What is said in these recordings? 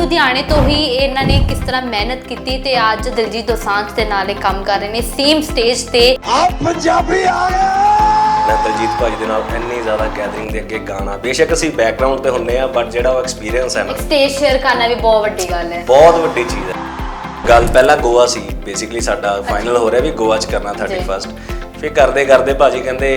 ਲੁਧਿਆਣੇ ਤੋਂ ਹੀ ਇਹਨਾਂ ਨੇ ਕਿਸ ਤਰ੍ਹਾਂ ਮਿਹਨਤ ਕੀਤੀ ਤੇ ਅੱਜ ਦਿਲਜੀਤ ਦੋਸਾਂਝ ਦੇ ਨਾਲ ਇਹ ਕੰਮ ਕਰ ਰਹੇ ਨੇ। ਸੇਮ ਸਟੇਜ ਤੇ ਆਪ ਪੰਜਾਬੀ ਆ ਗਏ। ਮੈਂ ਦਲਜੀਤ ਭਾਜੀ ਦੇ ਨਾਲ ਇੰਨੀ ਜ਼ਿਆਦਾ ਗੈਦਰਿੰਗ ਦੇ ਅੱਗੇ ਗਾਣਾ ਬੇਸ਼ੱਕ ਅਸੀਂ ਬੈਕਗ੍ਰਾਉਂਡ ਤੇ ਹੁੰਨੇ ਆ ਬਟ ਜਿਹੜਾ ਉਹ ਐਕਸਪੀਰੀਅੰਸ ਹੈ ਨਾ ਸਟੇਜ ਸ਼ੇਅਰ ਕਰਨਾ ਵੀ ਬਹੁਤ ਵੱਡੀ ਗੱਲ ਹੈ। ਬਹੁਤ ਵੱਡੀ ਚੀਜ਼ ਹੈ। ਗੱਲ ਪਹਿਲਾਂ ਗੋਆ ਸੀ ਬੇਸਿਕਲੀ ਸਾਡਾ ਫਾਈਨਲ ਹੋ ਰਿਹਾ ਵੀ ਗੋਆ 'ਚ ਕਰਨਾ 31st ਫਿਰ ਕਰਦੇ ਕਰਦੇ ਭਾਜੀ ਕਹਿੰਦੇ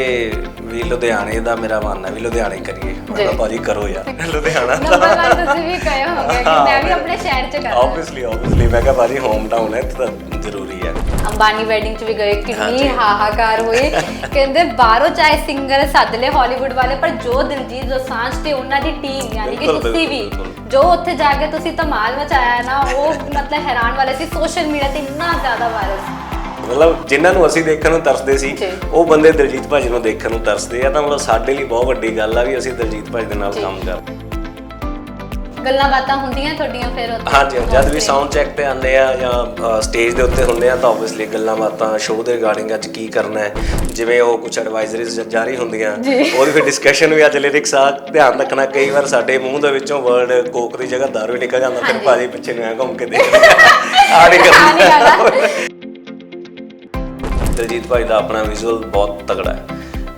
ਵੀ ਲੁਧਿਆਣੇ ਦਾ ਮੇਰਾ ਮਨ ਹੈ ਵੀ ਲੁਧਿਆਣੇ ਕਰੀਏ। ਮੈਂ ਕਿਹਾ। ਭਾਜੀ ਕਰੋ ਯਾਰ ਲੁਧਿਆਣਾ ਨੰਬਰ 1 ਤੁਸੀਂ ਵੀ ਕਹੇ ਹੋਗੇ ਕਿ ਮੈਂ ਵੀ ਆਪਣੇ ਸ਼ਹਿਰ 'ਚ ਕਰਨਾ। ਆਬਵੀਅਸਲੀ ਆਬਵੀਅਸਲੀ ਮੈਂ ਕਿਹਾ ਭਾਜੀ ਹੋਮ ਟਾਊਨ ਹੈ ਤਾਂ ਜ਼ਰੂਰੀ ਹੈ। ਅੰਬਾਨੀ ਵੈਡਿੰਗ 'ਚ ਵੀ ਗਏ ਕਿੰਨੀ। ਹਾਹਾਕਾਰ ਹੋਈ। ਕਹਿੰਦੇ ਬਾਹਰੋਂ ਚਾਹੇ ਸਿੰਗਰ ਸੱਦ ਲੈ ਹਾਲੀਵੁੱਡ ਵਾਲੇ ਪਰ ਜੋ ਦਿਲਜੀਤ ਦੋਸਾਂਝ ਤੇ ਉਹਨਾਂ ਦੀ ਟੀਮ ਯਾਨੀ ਕਿ ਤੁਸੀਂ ਵੀ ਜੋ ਉੱਥੇ ਜਾ ਕੇ ਤੁਸੀਂ ਧਮਾਲ ਮਚਾਇਆ ਨਾ ਉਹ ਮਤਲਬ ਹੈਰਾਨ ਵਾਲੇ ਸੀ। ਸੋਸ਼ਲ ਮੀਡੀਆ ਤੇ ਇੰਨਾ ਜ਼ਿਆਦਾ ਵਾਇਰਲ ਸੀ। ਮਤਲਬ ਜਿਨ੍ਹਾਂ ਨੂੰ ਅਸੀਂ ਦੇਖਣ ਨੂੰ ਤਰਸਦੇ ਸੀ। ਉਹ ਬੰਦੇ ਦਿਲਜੀਤ ਭਾਜੀ ਨੂੰ ਦੇਖਣ ਨੂੰ ਤਰਸਦੇ ਆ ਤਾਂ ਮਤਲਬ ਸਾਡੇ ਲਈ ਬਹੁਤ ਵੱਡੀ ਗੱਲ ਆ ਵੀ ਅਸੀਂ ਦਿਲਜੀਤ ਭਾਜੀ ਦੇ ਨਾਲ ਕੰਮ ਕਰਦੇ ਗੱਲਾਂ ਬਾਤਾਂ ਹੁੰਦੀਆਂ ਤੁਹਾਡੀਆਂ ਫਿਰ ਉੱਥੇ? ਹਾਂਜੀ ਜਦ ਵੀ ਸਾਊਂਡ ਚੈੱਕ ਤੇ ਆਉਂਦੇ ਆ ਜਾਂ ਸਟੇਜ ਦੇ ਉੱਤੇ ਹੁੰਦੇ ਆ ਤਾਂ ਆਬਵੀਅਸਲੀ ਗੱਲਾਂ ਬਾਤਾਂ ਸ਼ੋਅ ਦੇ ਰਿਗਾਰਡਿੰਗ ਅੱਜ ਕੀ ਕਰਨਾ ਹੈ ਜਿਵੇਂ ਉਹ ਕੁਝ ਐਡਵਾਈਜ਼ਰੀਜ਼ ਜਾਰੀ ਹੁੰਦੀਆਂ ਉਹਦੀ ਫਿਰ ਡਿਸਕਸ਼ਨ ਵੀ ਅੱਜ ਲਿਰਿਕਸ ਆ ਧਿਆਨ ਰੱਖਣਾ ਕਈ ਵਾਰ ਸਾਡੇ ਮੂੰਹ ਦੇ ਵਿੱਚੋਂ ਵਰਡ ਕੋਕ ਦੀ ਜਗ੍ਹਾ ਦਾਰੂ ਨਿਕਲ ਜਾਂਦਾ ਫਿਰ ਭਾਜੀ ਪਿੱਛੇ ਨੂੰ ਐ ਘੁੰਮ ਕੇ ਦੇਖਦੇ ਆ ਆਹ ਨਹੀਂ ਕਰਨਾ। ਦਲਜੀਤ ਭਾਈ ਦਾ ਆਪਣਾ ਵਿਜ਼ੂਅਲ ਬਹੁਤ ਤਗੜਾ ਹੈ।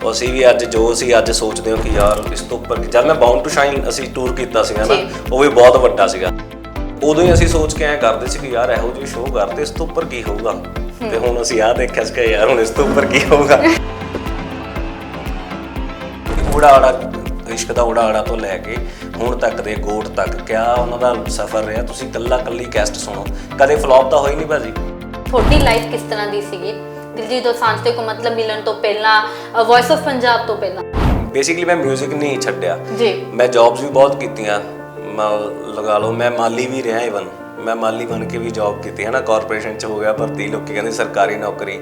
ਉਹ ਅਸੀਂ ਵੀ ਅੱਜ ਜੋ ਅਸੀਂ ਅੱਜ ਸੋਚਦੇ ਹਾਂ ਕਿ ਯਾਰ ਇਸ ਤੋਂ ਉੱਪਰ ਕੀ- ਜਦ ਮੈਂ ਬਾਉਂਡ ਟੂ ਸ਼ਾਈਨ ਅਸੀਂ ਟੂਰ ਕੀਤਾ ਸੀਗਾ ਨਾ। ਉਹ ਵੀ ਬਹੁਤ ਵੱਡਾ ਸੀਗਾ। ਉਦੋਂ ਹੀ ਅਸੀਂ ਸੋਚ ਕੇ ਐ ਕਰਦੇ ਸੀ ਕਿ ਯਾਰ ਇਹੋ ਜਿਹੇ ਸ਼ੋਅ ਕਰਦੇ ਇਸ ਤੋਂ ਉੱਪਰ ਕੀ ਹੋਊਗਾ? ਤੇ ਹੁਣ ਅਸੀਂ ਆਹ ਦੇਖਿਆ ਸੀ ਕਿ ਯਾਰ ਹੁਣ ਇਸ ਤੋਂ ਉੱਪਰ ਕੀ ਹੋਊਗਾ? ਉੜਾ ਉੜਾ ਇਸ਼ਕ ਦਾ ਉੜਾ ਉੜਾ ਤੋਂ ਲੈ ਕੇ ਹੁਣ ਤੱਕ ਦੇ ਗੋਟ ਤੱਕ ਕਿਆ ਉਹਨਾਂ ਦਾ ਸਫ਼ਰ ਰਿਹਾ? ਤੁਸੀਂ ਕੱਲਾ ਕੱਲੀ ਕੈਸਟ ਸੁਣੋ। ਕਦੇ ਫਲॉप ਤਾਂ ਹੋਈ ਨਹੀਂ ਭਾਜੀ? ਤੁਹਾਡੀ ਲਾਈਫ ਕਿਸ ਤਰ੍ਹਾਂ ਦੀ ਸੀਗੀ? ਦਿਲਜੀਤ ਦੋਸਾਂਝ ਤੇ ਕੋ ਮਤਲਬ ਮਿਲਣ ਤੋਂ ਪਹਿਲਾਂ ਵੌਇਸ ਆਫ ਪੰਜਾਬ ਤੋਂ ਪਹਿਲਾਂ? ਬੇਸਿਕਲੀ ਮੈਂ 뮤직 ਨਹੀਂ ਛੱਡਿਆ। ਜੀ। ਮੈਂ ਜੌਬਸ ਵੀ ਬਹੁਤ ਕੀਤੀਆਂ। ਮੈਂ ਲਗਾ ਲਓ ਮੈਂ ਮਾਲੀ ਵੀ ਰਿਹਾ ਇਵਨ ਮੈਂ ਮਾਲੀ ਬਣ ਕੇ ਵੀ ਜੌਬ ਕੀਤੀ ਹੈ ਨਾ ਕਾਰਪੋਰੇਸ਼ਨ ਚ ਹੋ ਗਿਆ ਭਰਤੀ ਲੋਕੀ ਕਹਿੰਦੇ ਸਰਕਾਰੀ ਨੌਕਰੀ।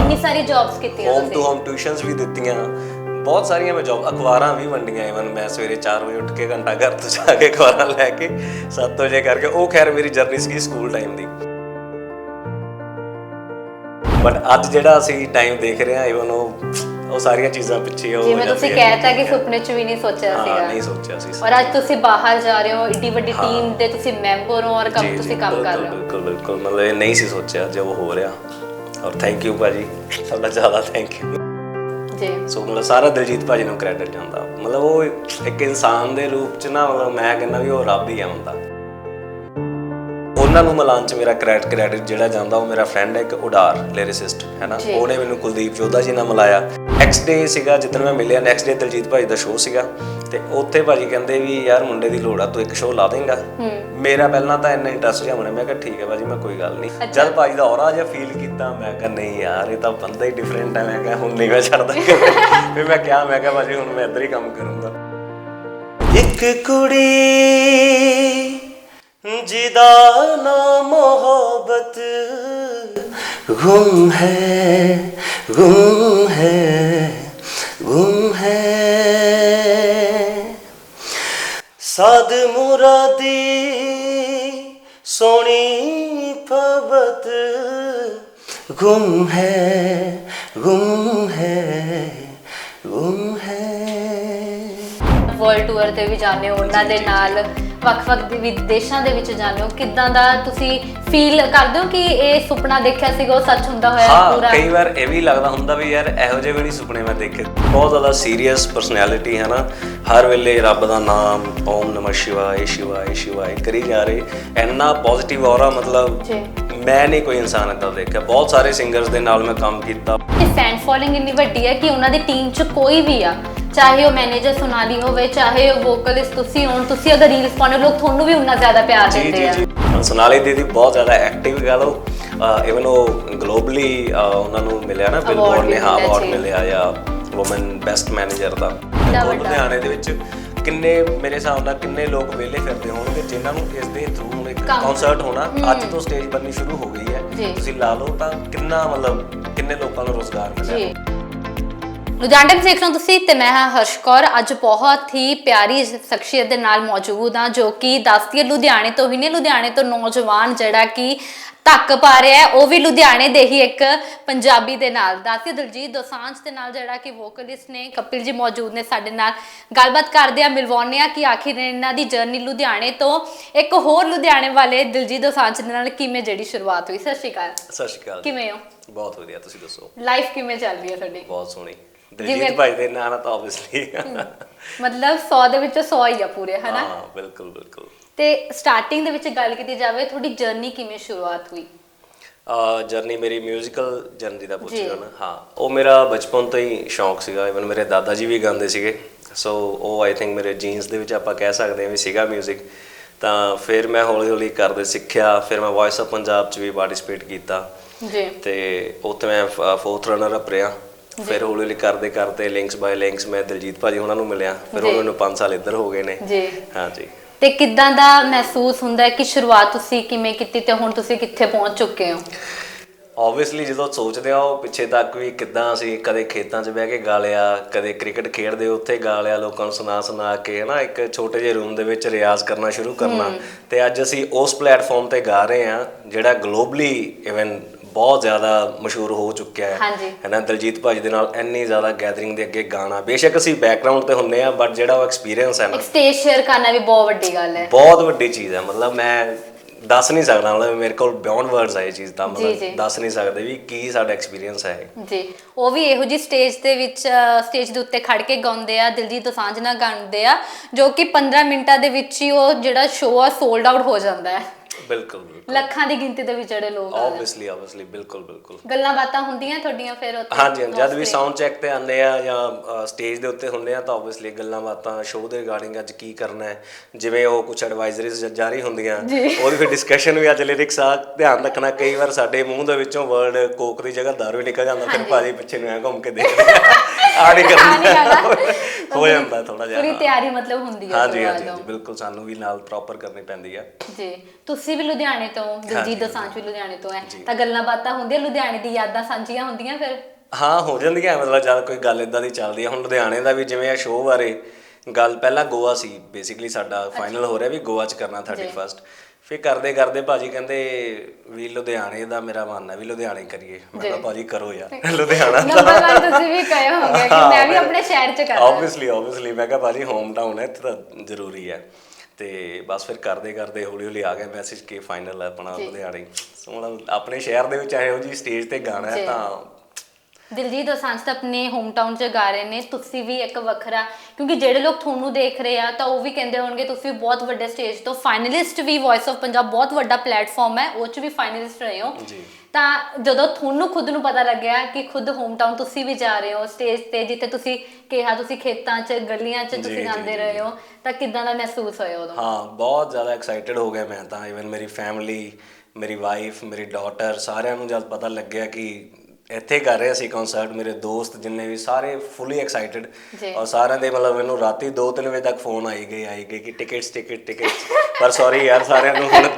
ਇੰਨੀ ਸਾਰੀ ਜੌਬਸ ਕੀਤੀਆਂ ਹੋਮ ਟੂ ਹੋਮ ਟਿਊਸ਼ਨਸ ਵੀ ਦਿੱਤੀਆਂ। ਬਹੁਤ ਸਾਰੀਆਂ ਮੈਂ ਜੌਬ ਅਖਬਾਰਾਂ ਵੀ ਵੰਡੀਆਂ ਇਵਨ ਮੈਂ ਸਵੇਰੇ 4 ਵਜੇ ਉੱਠ ਕੇ ਘੰਟਾ ਘਰ ਤੋਂ ਜਾ ਕੇ ਅਖਬਾਰਾਂ ਲੈ ਕੇ 7 ਵਜੇ ਕਰਕੇ। ਉਹ ਖੈਰ ਮੇਰੀ ਜਰਨੀ ਸੀ ਸਕੂਲ ਟਾਈਮ ਦੀ। ਬਟ ਅੱਜ ਜਿਹੜਾ ਅਸੀਂ ਟਾਈਮ ਦੇਖ ਰਹੇ ਹਾਂ ਇਵਨ ਉਹ ਉਹ ਸਾਰੀਆਂ ਚੀਜ਼ਾਂ ਪਿੱਛੇ ਉਹ ਹੋ ਜਿਵੇਂ ਤੁਸੀਂ। ਕਹਿਤਾ ਕਿ ਸੁਪਨੇ 'ਚ ਵੀ ਨਹੀਂ ਸੋਚਿਆ ਹਾਂ ਸੀਗਾ। ਨਹੀਂ ਸੋਚਿਆ ਸੀ। ਔਰ ਅੱਜ ਤੁਸੀਂ ਬਾਹਰ ਜਾ ਰਹੇ ਹੋ ਏਡੀ ਵੱਡੀ ਟੀਮ ਦੇ ਤੁਸੀਂ ਮੈਂਬਰ ਹੋ ਔਰ ਕੰਮ ਤੁਸੀਂ ਕੰਮ ਕਰ ਰਹੇ ਹੋ। ਬਿਲਕੁਲ ਬਿਲਕੁਲ। ਮਤਲਬ ਇਹ ਨਹੀਂ ਸੀ ਸੋਚਿਆ ਜੋ ਹੋ ਰਿਹਾ। ਔਰ ਥੈਂਕ ਯੂ ਭਾਜੀ। ਸਭ ਜ਼ਿਆਦਾ ਥੈਂਕ ਯੂ ਜੀ। ਸੋ ਮਤਲਬ ਸਾਰਾ ਦਿਲਜੀਤ ਭਾਜੀ ਨੂੰ ਕ੍ਰੈਡਿਟ ਜਾਂਦਾ ਮਤਲਬ ਉਹ ਇੱਕ ਇਨਸਾਨ ਦੇ ਰੂਪ ਚ ਨਾ ਮਤਲਬ ਮੈਂ ਕਹਿੰਦਾ ਵੀ ਉਹ ਰੱਬ ਹੀ ਆ ਹੁੰਦਾ ਉਹਨਾਂ ਨੂੰ ਮਿਲਾਨ ਚ ਮੇਰਾ ਕ੍ਰੈਡਿਟ ਕ੍ਰੈਡਿਟ ਜਿਹੜਾ ਜਾਂਦਾ ਉਹ ਮੇਰਾ ਫਰੈਂਡ ਹੈ ਇੱਕ ਉਡਾਰ ਲਿਰਿਸਿਸਟ ਹੈ ਨਾ। ਉਹਨੇ ਮੈਨੂੰ ਕੁਲਦੀਪ ਜੋਧਾ ਜੀ ਨਾਲ ਮਿਲਾਇਆ। ਨੈਕਸਟ ਡੇ ਸੀਗਾ ਜਿੱਦਣ ਮੈਂ ਮਿਲਿਆ ਨੈਕਸਟ ਡੇ ਦਿਲਜੀਤ ਭਾਜੀ ਦਾ ਸ਼ੋਅ ਸੀਗਾ। ਤੇ ਉੱਥੇ ਭਾਜੀ ਕਹਿੰਦੇ ਵੀ ਯਾਰ ਮੁੰਡੇ ਦੀ ਲੋੜ ਆ ਤੂੰ ਇੱਕ ਸ਼ੋਅ ਲਾ ਦੇਂਗਾ। ਮੇਰਾ ਪਹਿਲਾਂ ਤਾਂ ਇੰਨਾ ਇੰਟਰਸਟ ਜਿਹਾ ਬਣਿਆ ਮੈਂ ਕਿਹਾ ਠੀਕ ਹੈ ਭਾਜੀ ਮੈਂ ਕੋਈ ਗੱਲ ਨਹੀਂ। ਜਦ ਭਾਜੀ ਦਾ ਔਰਾ ਜਿਹਾ ਫੀਲ ਕੀਤਾ ਮੈਂ ਕਿਹਾ ਨਹੀਂ ਯਾਰ ਇਹ ਤਾਂ ਬੰਦਾ ਹੀ ਡਿਫਰੈਂਟ ਹੈ। ਮੈਂ ਕਿਹਾ ਹੁਣ ਨਹੀਂ ਮੈਂ ਛੱਡਦਾ। ਫਿਰ ਮੈਂ ਕਿਹਾ ਮੈਂ ਕਿਹਾ ਭਾਜੀ ਹੁਣ ਮੈਂ ਇੱਧਰ ਹੀ ਕੰਮ ਕਰੂੰਗਾ। ਇੱਕ ਕੁੜੀ ਜਿਹਦਾ ਨਾਮ ਮੁਹੱਬਤ, ਗੁੰਮ ਹੈ ਗੁੰਮ ਹੈ ਗੁੰਮ ਹੈ। ਸਾਦ ਮੁਰਾਦੀ ਸੋਣੀ ਪਵਤ ਗੁੰਮ ਹੈ ਗੁੰਮ ਹੈ ਗੁੰਮ ਹੈ। ਵਰਲਡ ਟੂਰ ਤੇ ਵੀ ਜਾਂਦੇ ਹੋ, ਉਹਨਾਂ ਦੇ ਨਾਲ ਵੱਖ-ਵੱਖ ਦੇ ਵਿਦੇਸ਼ਾਂ ਦੇ ਵਿੱਚ ਜਾਂਦੇ ਹੋ ਕਿਦਾਂ ਦਾ ਤੁਸੀਂ ਫੀਲ ਕਰਦੇ ਹੋ ਕਿ ਇਹ ਸੁਪਨਾ ਦੇਖਿਆ ਸੀਗਾ ਉਹ ਸੱਚ ਹੁੰਦਾ ਹੋਇਆ ਹਾਂ ਪੂਰਾ? ਕਈ ਵਾਰ ਇਹ ਵੀ ਲੱਗਦਾ ਹੁੰਦਾ ਵੀ ਯਾਰ ਇਹੋ ਜਿਹੇ ਵੀ ਨਹੀਂ ਸੁਪਨੇ ਮੈਂ ਦੇਖੇ। ਬਹੁਤ ਜ਼ਿਆਦਾ ਸੀਰੀਅਸ ਪਰਸਨੈਲਿਟੀ ਹੈ ਨਾ। ਹਰ ਵੇਲੇ ਰੱਬ ਦਾ ਨਾਮ ਓਮ ਨਮः ਸ਼ਿਵਾਏ ਸ਼ਿਵਾਏ ਸ਼ਿਵਾਏ ਕਰੀ ਜਾ ਰਹੇ। ਇੰਨਾ ਪੋਜ਼ਿਟਿਵ ਔਰਾ ਮਤਲਬ ਜੀ। ਮੈਂ ਨਹੀਂ ਕੋਈ ਇਨਸਾਨ ਏਦਾਂ ਦੇਖਿਆ। ਬਹੁਤ ਸਾਰੇ ਸਿੰਗਰਸ ਦੇ ਨਾਲ ਮੈਂ ਕੰਮ ਕੀਤਾ। ਤੇ ਫੈਨ ਫੋਲੋਇੰਗ ਇੰਨੀ ਵੱਡੀ ਹੈ ਕਿ ਉਹਨਾਂ ਦੀ ਟੀਮ 'ਚ ਕੋਈ ਵੀ ਆ ਚਾਹੇ ਉਹ ਮੈਨੇਜਰ ਸੁਨਾਲੀ ਹੋਵੇ ਚਾਹੇ ਉਹ ਵੋਕਲਿਸਟ ਤੁਸੀਂ ਹੋਣ ਤੁਸੀਂ ਅਗਰ ਰੀਲਸ ਪਾਉਂਦੇ ਹੋ ਲੋਕ ਤੁਹਾਨੂੰ ਵੀ ਉਨਾ ਜ਼ਿਆਦਾ ਪਿਆਰ ਜੀ ਦਿੰਦੇ ਜੀ ਆ ਜੀ ਸੋਨਾਲੀ ਦੀਦੀ ਬਹੁਤ ਜ਼ਿਆਦਾ ਐਕਟਿਵ ਗੱਲ ਉਹ ਇਵਨ ਉਹ ਗਲੋਬਲੀ ਉਹਨਾਂ ਨੂੰ ਮਿਲਿਆ ਨਾ ਬਿਲਬੋਰਡ ਨੇ ਹਾਂ ਮਿਲਿਆ ਅਵਾਰਡ ਜੀ। ਮਿਲਿਆ ਜਾਂ ਔਮਨ ਬੈਸਟ ਮੈਨੇਜਰ ਦਾ ਵੱਡਾ। ਉਹ ਲੁਧਿਆਣੇ ਦੇ ਵਿੱਚ ਕਿੰਨੇ ਮੇਰੇ ਹਿਸਾਬ ਨਾਲ ਕਿੰਨੇ ਲੋਕ ਵਿਹਲੇ ਫਿਰਦੇ ਹੋਣਗੇ ਜਿਨ੍ਹਾਂ ਨੂੰ ਇਸ ਦੇ ਥਰੂ ਹੁਣ ਇੱਕ ਕੰਮ। ਕਨਸਰਟ ਹੋਣਾ ਅੱਜ ਤੋਂ ਸਟੇਜ ਬਣਨੀ ਸ਼ੁਰੂ ਹੋ ਗਈ ਜੀ। ਹੈ ਤੁਸੀਂ ਲਾ ਲਓ ਤਾਂ ਕਿੰਨਾ ਮਤਲਬ ਕਿੰਨੇ ਲੋਕਾਂ ਨੂੰ ਰੋਜ਼ਗਾਰ ਮਿਲਿਆ ਜੀ ਲੁਧਿਆਣਾ ਦੇਖ ਰਹੇ ਹੋ ਤੁਸੀਂ ਤੇ ਮੈਂ ਹਾਂ ਹਰਸ਼ ਕੌਰ। ਅੱਜ ਬਹੁਤ ਹੀ ਪਿਆਰੀ ਸ਼ਖਸੀਅਤ ਦੇ ਨਾਲ ਮੌਜੂਦ ਹਾਂ ਜੋ ਕਿ ਦੱਸਦੀ ਹੈ ਲੁਧਿਆਣੇ ਤੋਂ ਹੀ ਨੇ। ਲੁਧਿਆਣੇ ਤੋਂ ਨੌਜਵਾਨ ਜਿਹੜਾ ਕਿ ਧੱਕ ਪਾ ਰਿਹਾ ਹੈ ਉਹ ਵੀ ਲੁਧਿਆਣੇ ਦੇ ਹੀ ਇੱਕ ਪੰਜਾਬੀ ਦੇ ਨਾਲ। ਦੱਸਦੀ ਹੈ ਦਲਜੀਤ ਦੋਸਾਂਝ ਦੇ ਨਾਲ ਜਿਹੜਾ ਕਿ ਵੋਕਲਿਸਟ ਨੇ ਕਪਿਲ ਜੀ ਮੌਜੂਦ ਨੇ ਸਾਡੇ ਨਾਲ। ਗੱਲਬਾਤ ਕਰਦੇ ਆ ਮਿਲਵਾਉਂਦੇ ਆ ਕਿ ਆਖਿਰ ਇਹਨਾਂ ਦੀ ਜਰਨੀ ਲੁਧਿਆਣੇ ਤੋਂ ਇੱਕ ਹੋਰ ਲੁਧਿਆਣੇ ਵਾਲੇ ਦਿਲਜੀਤ ਦੋਸਾਂਝ ਦੇ ਨਾਲ ਕਿਵੇਂ ਜਿਹੜੀ ਸ਼ੁਰੂਆਤ ਹੋਈ? ਸਤਿ ਸ਼੍ਰੀ ਅਕਾਲ। ਸਤਿ ਸ਼੍ਰੀ ਅਕਾਲ ਜੀ। ਕਿਵੇਂ ਹੋ? ਬਹੁਤ ਵਧੀਆ ਤੁਸੀਂ ਦੱਸੋ? ਲਾਈਫ ਕਿਵੇਂ ਚੱਲ ਰਹੀ ਹੈ ਤੁਹਾਡੀ? ਬਹੁਤ ਸੋਹਣੀ। ਦਿਲਜੀਤ ਭਾਈ ਦੇ ਨਾਂ ਨਾਲ ਤਾਂ ਆਬਵੀਅਸਲੀ ਮਤਲਬ 100 ਦੇ ਵਿੱਚੋਂ 100 ਹੀ ਆ ਪੂਰੇ ਹਨਾ ਹਾਂ ਬਿਲਕੁਲ ਬਿਲਕੁਲ ਤੇ ਸਟਾਰਟਿੰਗ ਦੇ ਵਿੱਚ ਗੱਲ ਕੀਤੀ ਜਾਵੇ ਤੁਹਾਡੀ ਜਰਨੀ ਕਿਵੇਂ ਸ਼ੁਰੂਆਤ ਹੋਈ ਆ ਜਰਨੀ ਮੇਰੀ 뮤지컬 ਜਰਨੀ ਦਾ ਪੁੱਛਿਆ ਜੀ। ਨਾ ਹਾਂ ਉਹ ਮੇਰਾ ਬਚਪਨ ਤੋਂ ਹੀ ਸ਼ੌਂਕ ਸੀਗਾ ਇਵਨ ਮੇਰੇ ਦਾਦਾ ਜੀ ਵੀ ਗਾਉਂਦੇ ਸੀਗੇ ਸੋ ਉਹ ਆਈ ਥਿੰਕ ਮੇਰੇ ਜੀਨਸ ਦੇ ਵਿੱਚ ਆਪਾਂ ਕਹਿ ਸਕਦੇ ਹਾਂ ਵੀ ਸੀਗਾ 뮤직 ਤਾਂ ਫਿਰ ਮੈਂ ਹੌਲੀ ਹੌਲੀ ਕਰਦੇ ਸਿੱਖਿਆ ਫਿਰ ਮੈਂ ਵਾਇਸ ਆਫ ਪੰਜਾਬ 'ਚ ਵੀ ਪਾਰਟਿਸਿਪੇਟ ਕੀਤਾ ਜੀ ਤੇ ਉੱਥੇ ਮੈਂ ਫੋਰਥ ਰਨਰ ਅਪ ਰਿਹਾ ਫਿਰ ਹੌਲੀ ਹੌਲੀ ਕਰਦੇ ਕਰਦੇ ਲਿੰਕਸ ਬਾਈ ਲਿੰਕਸ ਮੈਂ ਦਿਲਜੀਤ ਭਾਜੀ ਉਹਨਾਂ ਨੂੰ ਮਿਲਿਆ। ਫਿਰ ਜੀ। ਹੁਣ ਮੈਨੂੰ 5 ਸਾਲ ਇੱਧਰ ਹੋ ਗਏ ਨੇ। ਜੀ। ਹਾਂਜੀ ਤੇ ਕਿੱਦਾਂ ਦਾ ਮਹਿਸੂਸ ਹੁੰਦਾ ਹੈ ਕਿ ਸ਼ੁਰੂਆਤ ਤੁਸੀਂ ਕਿਵੇਂ ਕੀਤੀ ਤੇ ਹੁਣ ਤੁਸੀਂ ਕਿੱਥੇ ਪਹੁੰਚ ਚੁੱਕੇ ਹੋ? ਆਬਵੀਅਸਲੀ ਜਦੋਂ ਸੋਚਦੇ ਆ ਉਹ ਪਿੱਛੇ ਤੱਕ ਵੀ ਕਿੱਦਾਂ ਅਸੀਂ ਕਦੇ ਖੇਤਾਂ 'ਚ ਬਹਿ ਕੇ ਗਾ ਲਿਆ ਕਦੇ ਕ੍ਰਿਕਟ ਖੇਡਦੇ ਉੱਥੇ ਗਾ ਲਿਆ ਲੋਕਾਂ ਨੂੰ ਸੁਣਾ ਸੁਣਾ ਕੇ ਹਨਾ ਇੱਕ ਛੋਟੇ ਜਿਹੇ ਰੂਮ ਦੇ ਵਿੱਚ ਰਿਆਜ਼ ਕਰਨਾ ਸ਼ੁਰੂ ਕਰਨਾ। ਤੇ ਅੱਜ ਅਸੀਂ ਉਸ ਪਲੇਟਫਾਰਮ ਤੇ ਗਾ ਰਹੇ ਆ ਜਿਹੜਾ ਗਲੋਬਲੀ ਇਵਨ ਬਹੁਤ ਜ਼ਿਆਦਾ ਮਸ਼ਹੂਰ ਹੋ ਚੁੱਕਿਆ ਹੈ। ਹਨਾ ਦਲਜੀਤ ਭਾਜੀ ਦੇ ਨਾਲ ਇੰਨੀ ਜ਼ਿਆਦਾ ਗੈਦਰਿੰਗ ਦੇ ਅੱਗੇ ਗਾਣਾ ਬੇਸ਼ੱਕ ਅਸੀਂ ਬੈਕਗ੍ਰਾਉਂਡ ਤੇ ਹੁੰਨੇ ਆ ਬਟ ਜਿਹੜਾ ਉਹ ਐਕਸਪੀਰੀਅੰਸ ਹੈ ਨਾ ਸਟੇਜ ਸ਼ੇਅਰ ਕਰਨਾ ਵੀ ਬਹੁਤ ਵੱਡੀ ਗੱਲ ਹੈ ਬਹੁਤ ਵੱਡੀ ਚੀਜ਼ ਹੈ ਮਤਲਬ ਮੈਂ ਦੱਸ ਨਹੀਂ ਸਕਦਾ ਮਤਲਬ ਮੇਰੇ ਕੋਲ ਬਿਯੋਂਡ ਵਰਡਸ ਇਹ ਚੀਜ਼ ਤਾਂ। ਮਤਲਬ ਦੱਸ ਨਹੀਂ ਸਕਦੇ ਵੀ ਕੀ ਸਾਡਾ ਐਕਸਪੀਰੀਅੰਸ ਹੈ। ਜੀ ਉਹ ਵੀ ਇਹੋ ਜੀ ਸਟੇਜ ਦੇ ਵਿੱਚ ਸਟੇਜ ਦੇ ਉੱਤੇ ਖੜ ਕੇ ਗਾਉਂਦੇ ਆ ਦਿਲਜੀਤ ਦੋਸਾਂਝ ਨਾਲ ਗਾਉਂਦੇ ਆ ਜੋ ਕਿ 15 ਮਿੰਟਾਂ ਦੇ ਵਿੱਚ ਹੀ ਉਹ ਜਿਹੜਾ ਸ਼ੋਅ ਆ ਸੋਲਡ ਆਊਟ ਹੋ ਜਾਂਦਾ ਹੈ ਬਿਲਕੁਲ ਬਿਲਕੁਲ। ਲੱਖਾਂ ਦੀ ਗਿਣਤੀ ਦੇ ਵਿੱਚ ਜਿਹੜੇ ਲੋਕ ਆਉਂਦੇ ਆਬਵੀਅਸਲੀ ਆਬਵੀਅਸਲੀ ਬਿਲਕੁਲ ਬਿਲਕੁਲ। ਗੱਲਾਂ ਬਾਤਾਂ ਹੁੰਦੀਆਂ ਤੁਹਾਡੀਆਂ ਫਿਰ ਉੱਥੇ ਹਾਂਜੀ ਜਦ ਵੀ? ਸਾਊਂਡ ਚੈੱਕ ਤੇ। ਆਉਂਦੇ ਆ ਜਾਂ ਸਟੇਜ ਦੇ ਉੱਤੇ ਹੁੰਦੇ ਆ ਤਾਂ ਆਬਵੀਅਸਲੀ ਗੱਲਾਂ ਬਾਤਾਂ ਸ਼ੋਅ ਦੇ ਰਿਗਾਰਡਿੰਗ ਅੱਜ ਕੀ ਕਰਨਾ ਹੈ। ਜਿਵੇਂ ਉਹ ਕੁਝ ਐਡਵਾਈਜ਼ਰੀਜ਼ ਜਾਰੀ ਹੁੰਦੀਆਂ ਉਹਦੀ ਫਿਰ ਡਿਸਕਸ਼ਨ ਵੀ ਅੱਜ ਲਿਰਿਕਸ ਆ ਧਿਆਨ ਰੱਖਣਾ ਕਈ ਵਾਰ ਸਾਡੇ ਮੂੰਹ ਦੇ ਵਿੱਚੋਂ ਵਰਡ ਕੋਕ ਦੀ ਜਗ੍ਹਾ ਦਾਰੂ ਨਿਕਲ ਜਾਂਦਾ ਫਿਰ ਭਾਜੀ ਪਿੱਛੇ ਨੂੰ ਐ ਘੁੰਮ ਕੇ ਦੇਖਦੇ ਆ ਆ ਨਹੀਂ ਕਰਨਾ। ਹੋ ਜਾਂਦਾ ਥੋੜਾ ਜਿਹਾ ਪੂਰੀ। ਤਿਆਰੀ ਮਤਲਬ ਹੁੰਦੀ ਹੈ ਹਾਂਜੀ। ਹਾਂਜੀ, ਬਿਲਕੁਲ ਸਾਨੂੰ ਵੀ ਨਾਲ ਪ੍ਰੋਪਰ ਕਰਨੀ ਪੈਂਦੀ ਆ। ਜੀ ਤੁਸੀਂ ਵੀ ਲੁਧਿਆਣੇ ਤੋਂ ਦਿਲਜੀਤ ਦੋਸਾਂਝ ਵੀ ਲੁਧਿਆਣੇ ਤੋਂ ਹੈ। ਤਾਂ ਗੱਲਾਂ ਬਾਤਾਂ ਹੁੰਦੀਆਂ ਲੁਧਿਆਣੇ ਦੀ ਯਾਦਾਂ ਸਾਂਝੀਆਂ ਹੁੰਦੀਆਂ ਫਿਰ? ਹਾਂ ਹੋ ਜਾਂਦੀਆਂ ਮਤਲਬ ਜਦ ਕੋਈ ਗੱਲ ਇਦਾਂ ਦੀ ਚੱਲਦੀ ਹੈ ਹੁਣ ਲੁਧਿਆਣੇ ਦਾ ਵੀ ਜਿਵੇਂ ਆ ਸ਼ੋਅ ਬਾਰੇ ਗੱਲ ਪਹਿਲਾਂ ਗੋਆ ਸੀ ਬੇਸਿਕਲੀ ਸਾਡਾ ਫਾਈਨਲ ਹੋ ਰਿਹਾ ਵੀ ਗੋਆ 'ਚ ਕਰਨਾ 31st ਫਿਰ ਕਰਦੇ ਕਰਦੇ ਭਾਜੀ ਕਹਿੰਦੇ ਵੀ ਲੁਧਿਆਣੇ ਦਾ ਮੇਰਾ ਮਨ ਹੈ ਵੀ ਲੁਧਿਆਣੇ ਕਰੀਏ। ਮੈਂ ਕਿਹਾ ਭਾਜੀ ਕਰੋ ਯਾਰ ਲੁਧਿਆਣਾ ਨੰਬਰ 1 ਤੁਸੀਂ ਵੀ ਕਹੇ ਹੋਗੇ ਕਿ ਮੈਂ ਵੀ ਆਪਣੇ ਸ਼ਹਿਰ 'ਚ ਕਰਾਂ ਆਬਵੀਅਸਲੀ ਆਬਵੀਅਸਲੀ ਮੈਂ ਕਿਹਾ ਭਾਜੀ ਹੋਮ ਟਾਊਨ ਹੈ ਇੱਥੇ ਤਾਂ ਜ਼ਰੂਰੀ ਹੈ। ਤੇ ਬਸ ਫਿਰ ਕਰਦੇ ਕਰਦੇ ਹੌਲੀ ਹੌਲੀ ਆ ਗਿਆ ਮੈਸੇਜ ਕਿ ਫਾਈਨਲ ਹੈ ਆਪਣਾ ਲੁਧਿਆਣੇ ਸੋ ਮਤਲਬ ਆਪਣੇ ਸ਼ਹਿਰ ਦੇ ਵਿੱਚ ਇਹੋ ਜੀ ਸਟੇਜ ਤੇ ਗਾਣਾ ਹੈ। ਤਾਂ ਦਿਲਜੀਤ ਦੋਸਾਂਝ ਤਾਂ ਆਪਣੇ ਹੋਮ ਟਾਊਨ 'ਚ ਗਾ ਰਹੇ ਨੇ ਤੁਸੀਂ ਵੀ ਇੱਕ ਵੱਖਰਾ ਕਿਉਂਕਿ ਜਿਹੜੇ ਲੋਕ ਤੁਹਾਨੂੰ ਦੇਖ ਰਹੇ ਆ ਤਾਂ ਉਹ ਵੀ ਕਹਿੰਦੇ ਹੋਣਗੇ ਤੁਸੀਂ ਬਹੁਤ ਵੱਡੇ ਸਟੇਜ ਤੋਂ ਫਾਈਨਲਿਸਟ ਵੀ ਵੌਇਸ ਆਫ ਪੰਜਾਬ ਬਹੁਤ ਵੱਡਾ ਪਲੇਟਫਾਰਮ ਹੈ ਉਹ 'ਚ ਵੀ ਫਾਈਨਲਿਸਟ ਰਹੇ ਹੋ। ਜੀ। ਤਾਂ ਜਦੋਂ ਤੁਹਾਨੂੰ ਖੁਦ ਨੂੰ ਪਤਾ ਲੱਗਿਆ ਕਿ ਖੁਦ ਹੋਮ ਟਾਊਨ ਤੁਸੀਂ ਵੀ ਜਾ ਰਹੇ ਹੋ ਸਟੇਜ ਤੇ ਜਿੱਥੇ ਤੁਸੀਂ ਕਿਹਾ ਤੁਸੀਂ ਖੇਤਾਂ 'ਚ ਗਲੀਆਂ 'ਚ ਤੁਸੀਂ ਜੀ, ਗਾਉਂਦੇ ਜੀ, ਰਹੇ ਹੋ ਤਾਂ ਕਿਦਾਂ ਦਾ ਮਹਿਸੂਸ ਹੋਇਆ ਉਦੋਂ? ਹਾਂ ਬਹੁਤ ਜ਼ਿਆਦਾ ਐਕਸਾਈਟਿਡ ਹੋ ਗਿਆ ਮੈਂ ਤਾਂ ਇਵਨ ਮੇਰੀ ਫੈਮਿਲੀ ਮੇਰੀ ਵਾਈਫ ਮੇਰੀ ਡਾਟਰ ਸਾਰਿਆਂ ਨੂੰ ਜਦ ਪਤਾ ਲੱਗਿਆ ਕਿ ਇੱਥੇ ਕਰ ਰਹੇ ਸੀ ਕਨਸਰਟ ਮੇਰੇ ਦੋਸਤ ਜਿੰਨੇ ਵੀ ਸਾਰੇ ਫੁੱਲੀ ਐਕਸਾਈਟਿਡ। ਔਰ ਸਾਰਿਆਂ ਦੇ ਮਤਲਬ ਮੈਨੂੰ ਰਾਤੀ 2-3 ਵਜੇ ਤੱਕ ਫੋਨ ਆਈ ਗਏ ਆਈ ਗਏ ਕਿ ਟਿਕਟਸ ਟਿਕਟ ਟਿਕਟਸ ਪਰ ਸੌਰੀ ਯਾਰ ਸਾਰਿਆਂ ਨੂੰ ਹੁਣ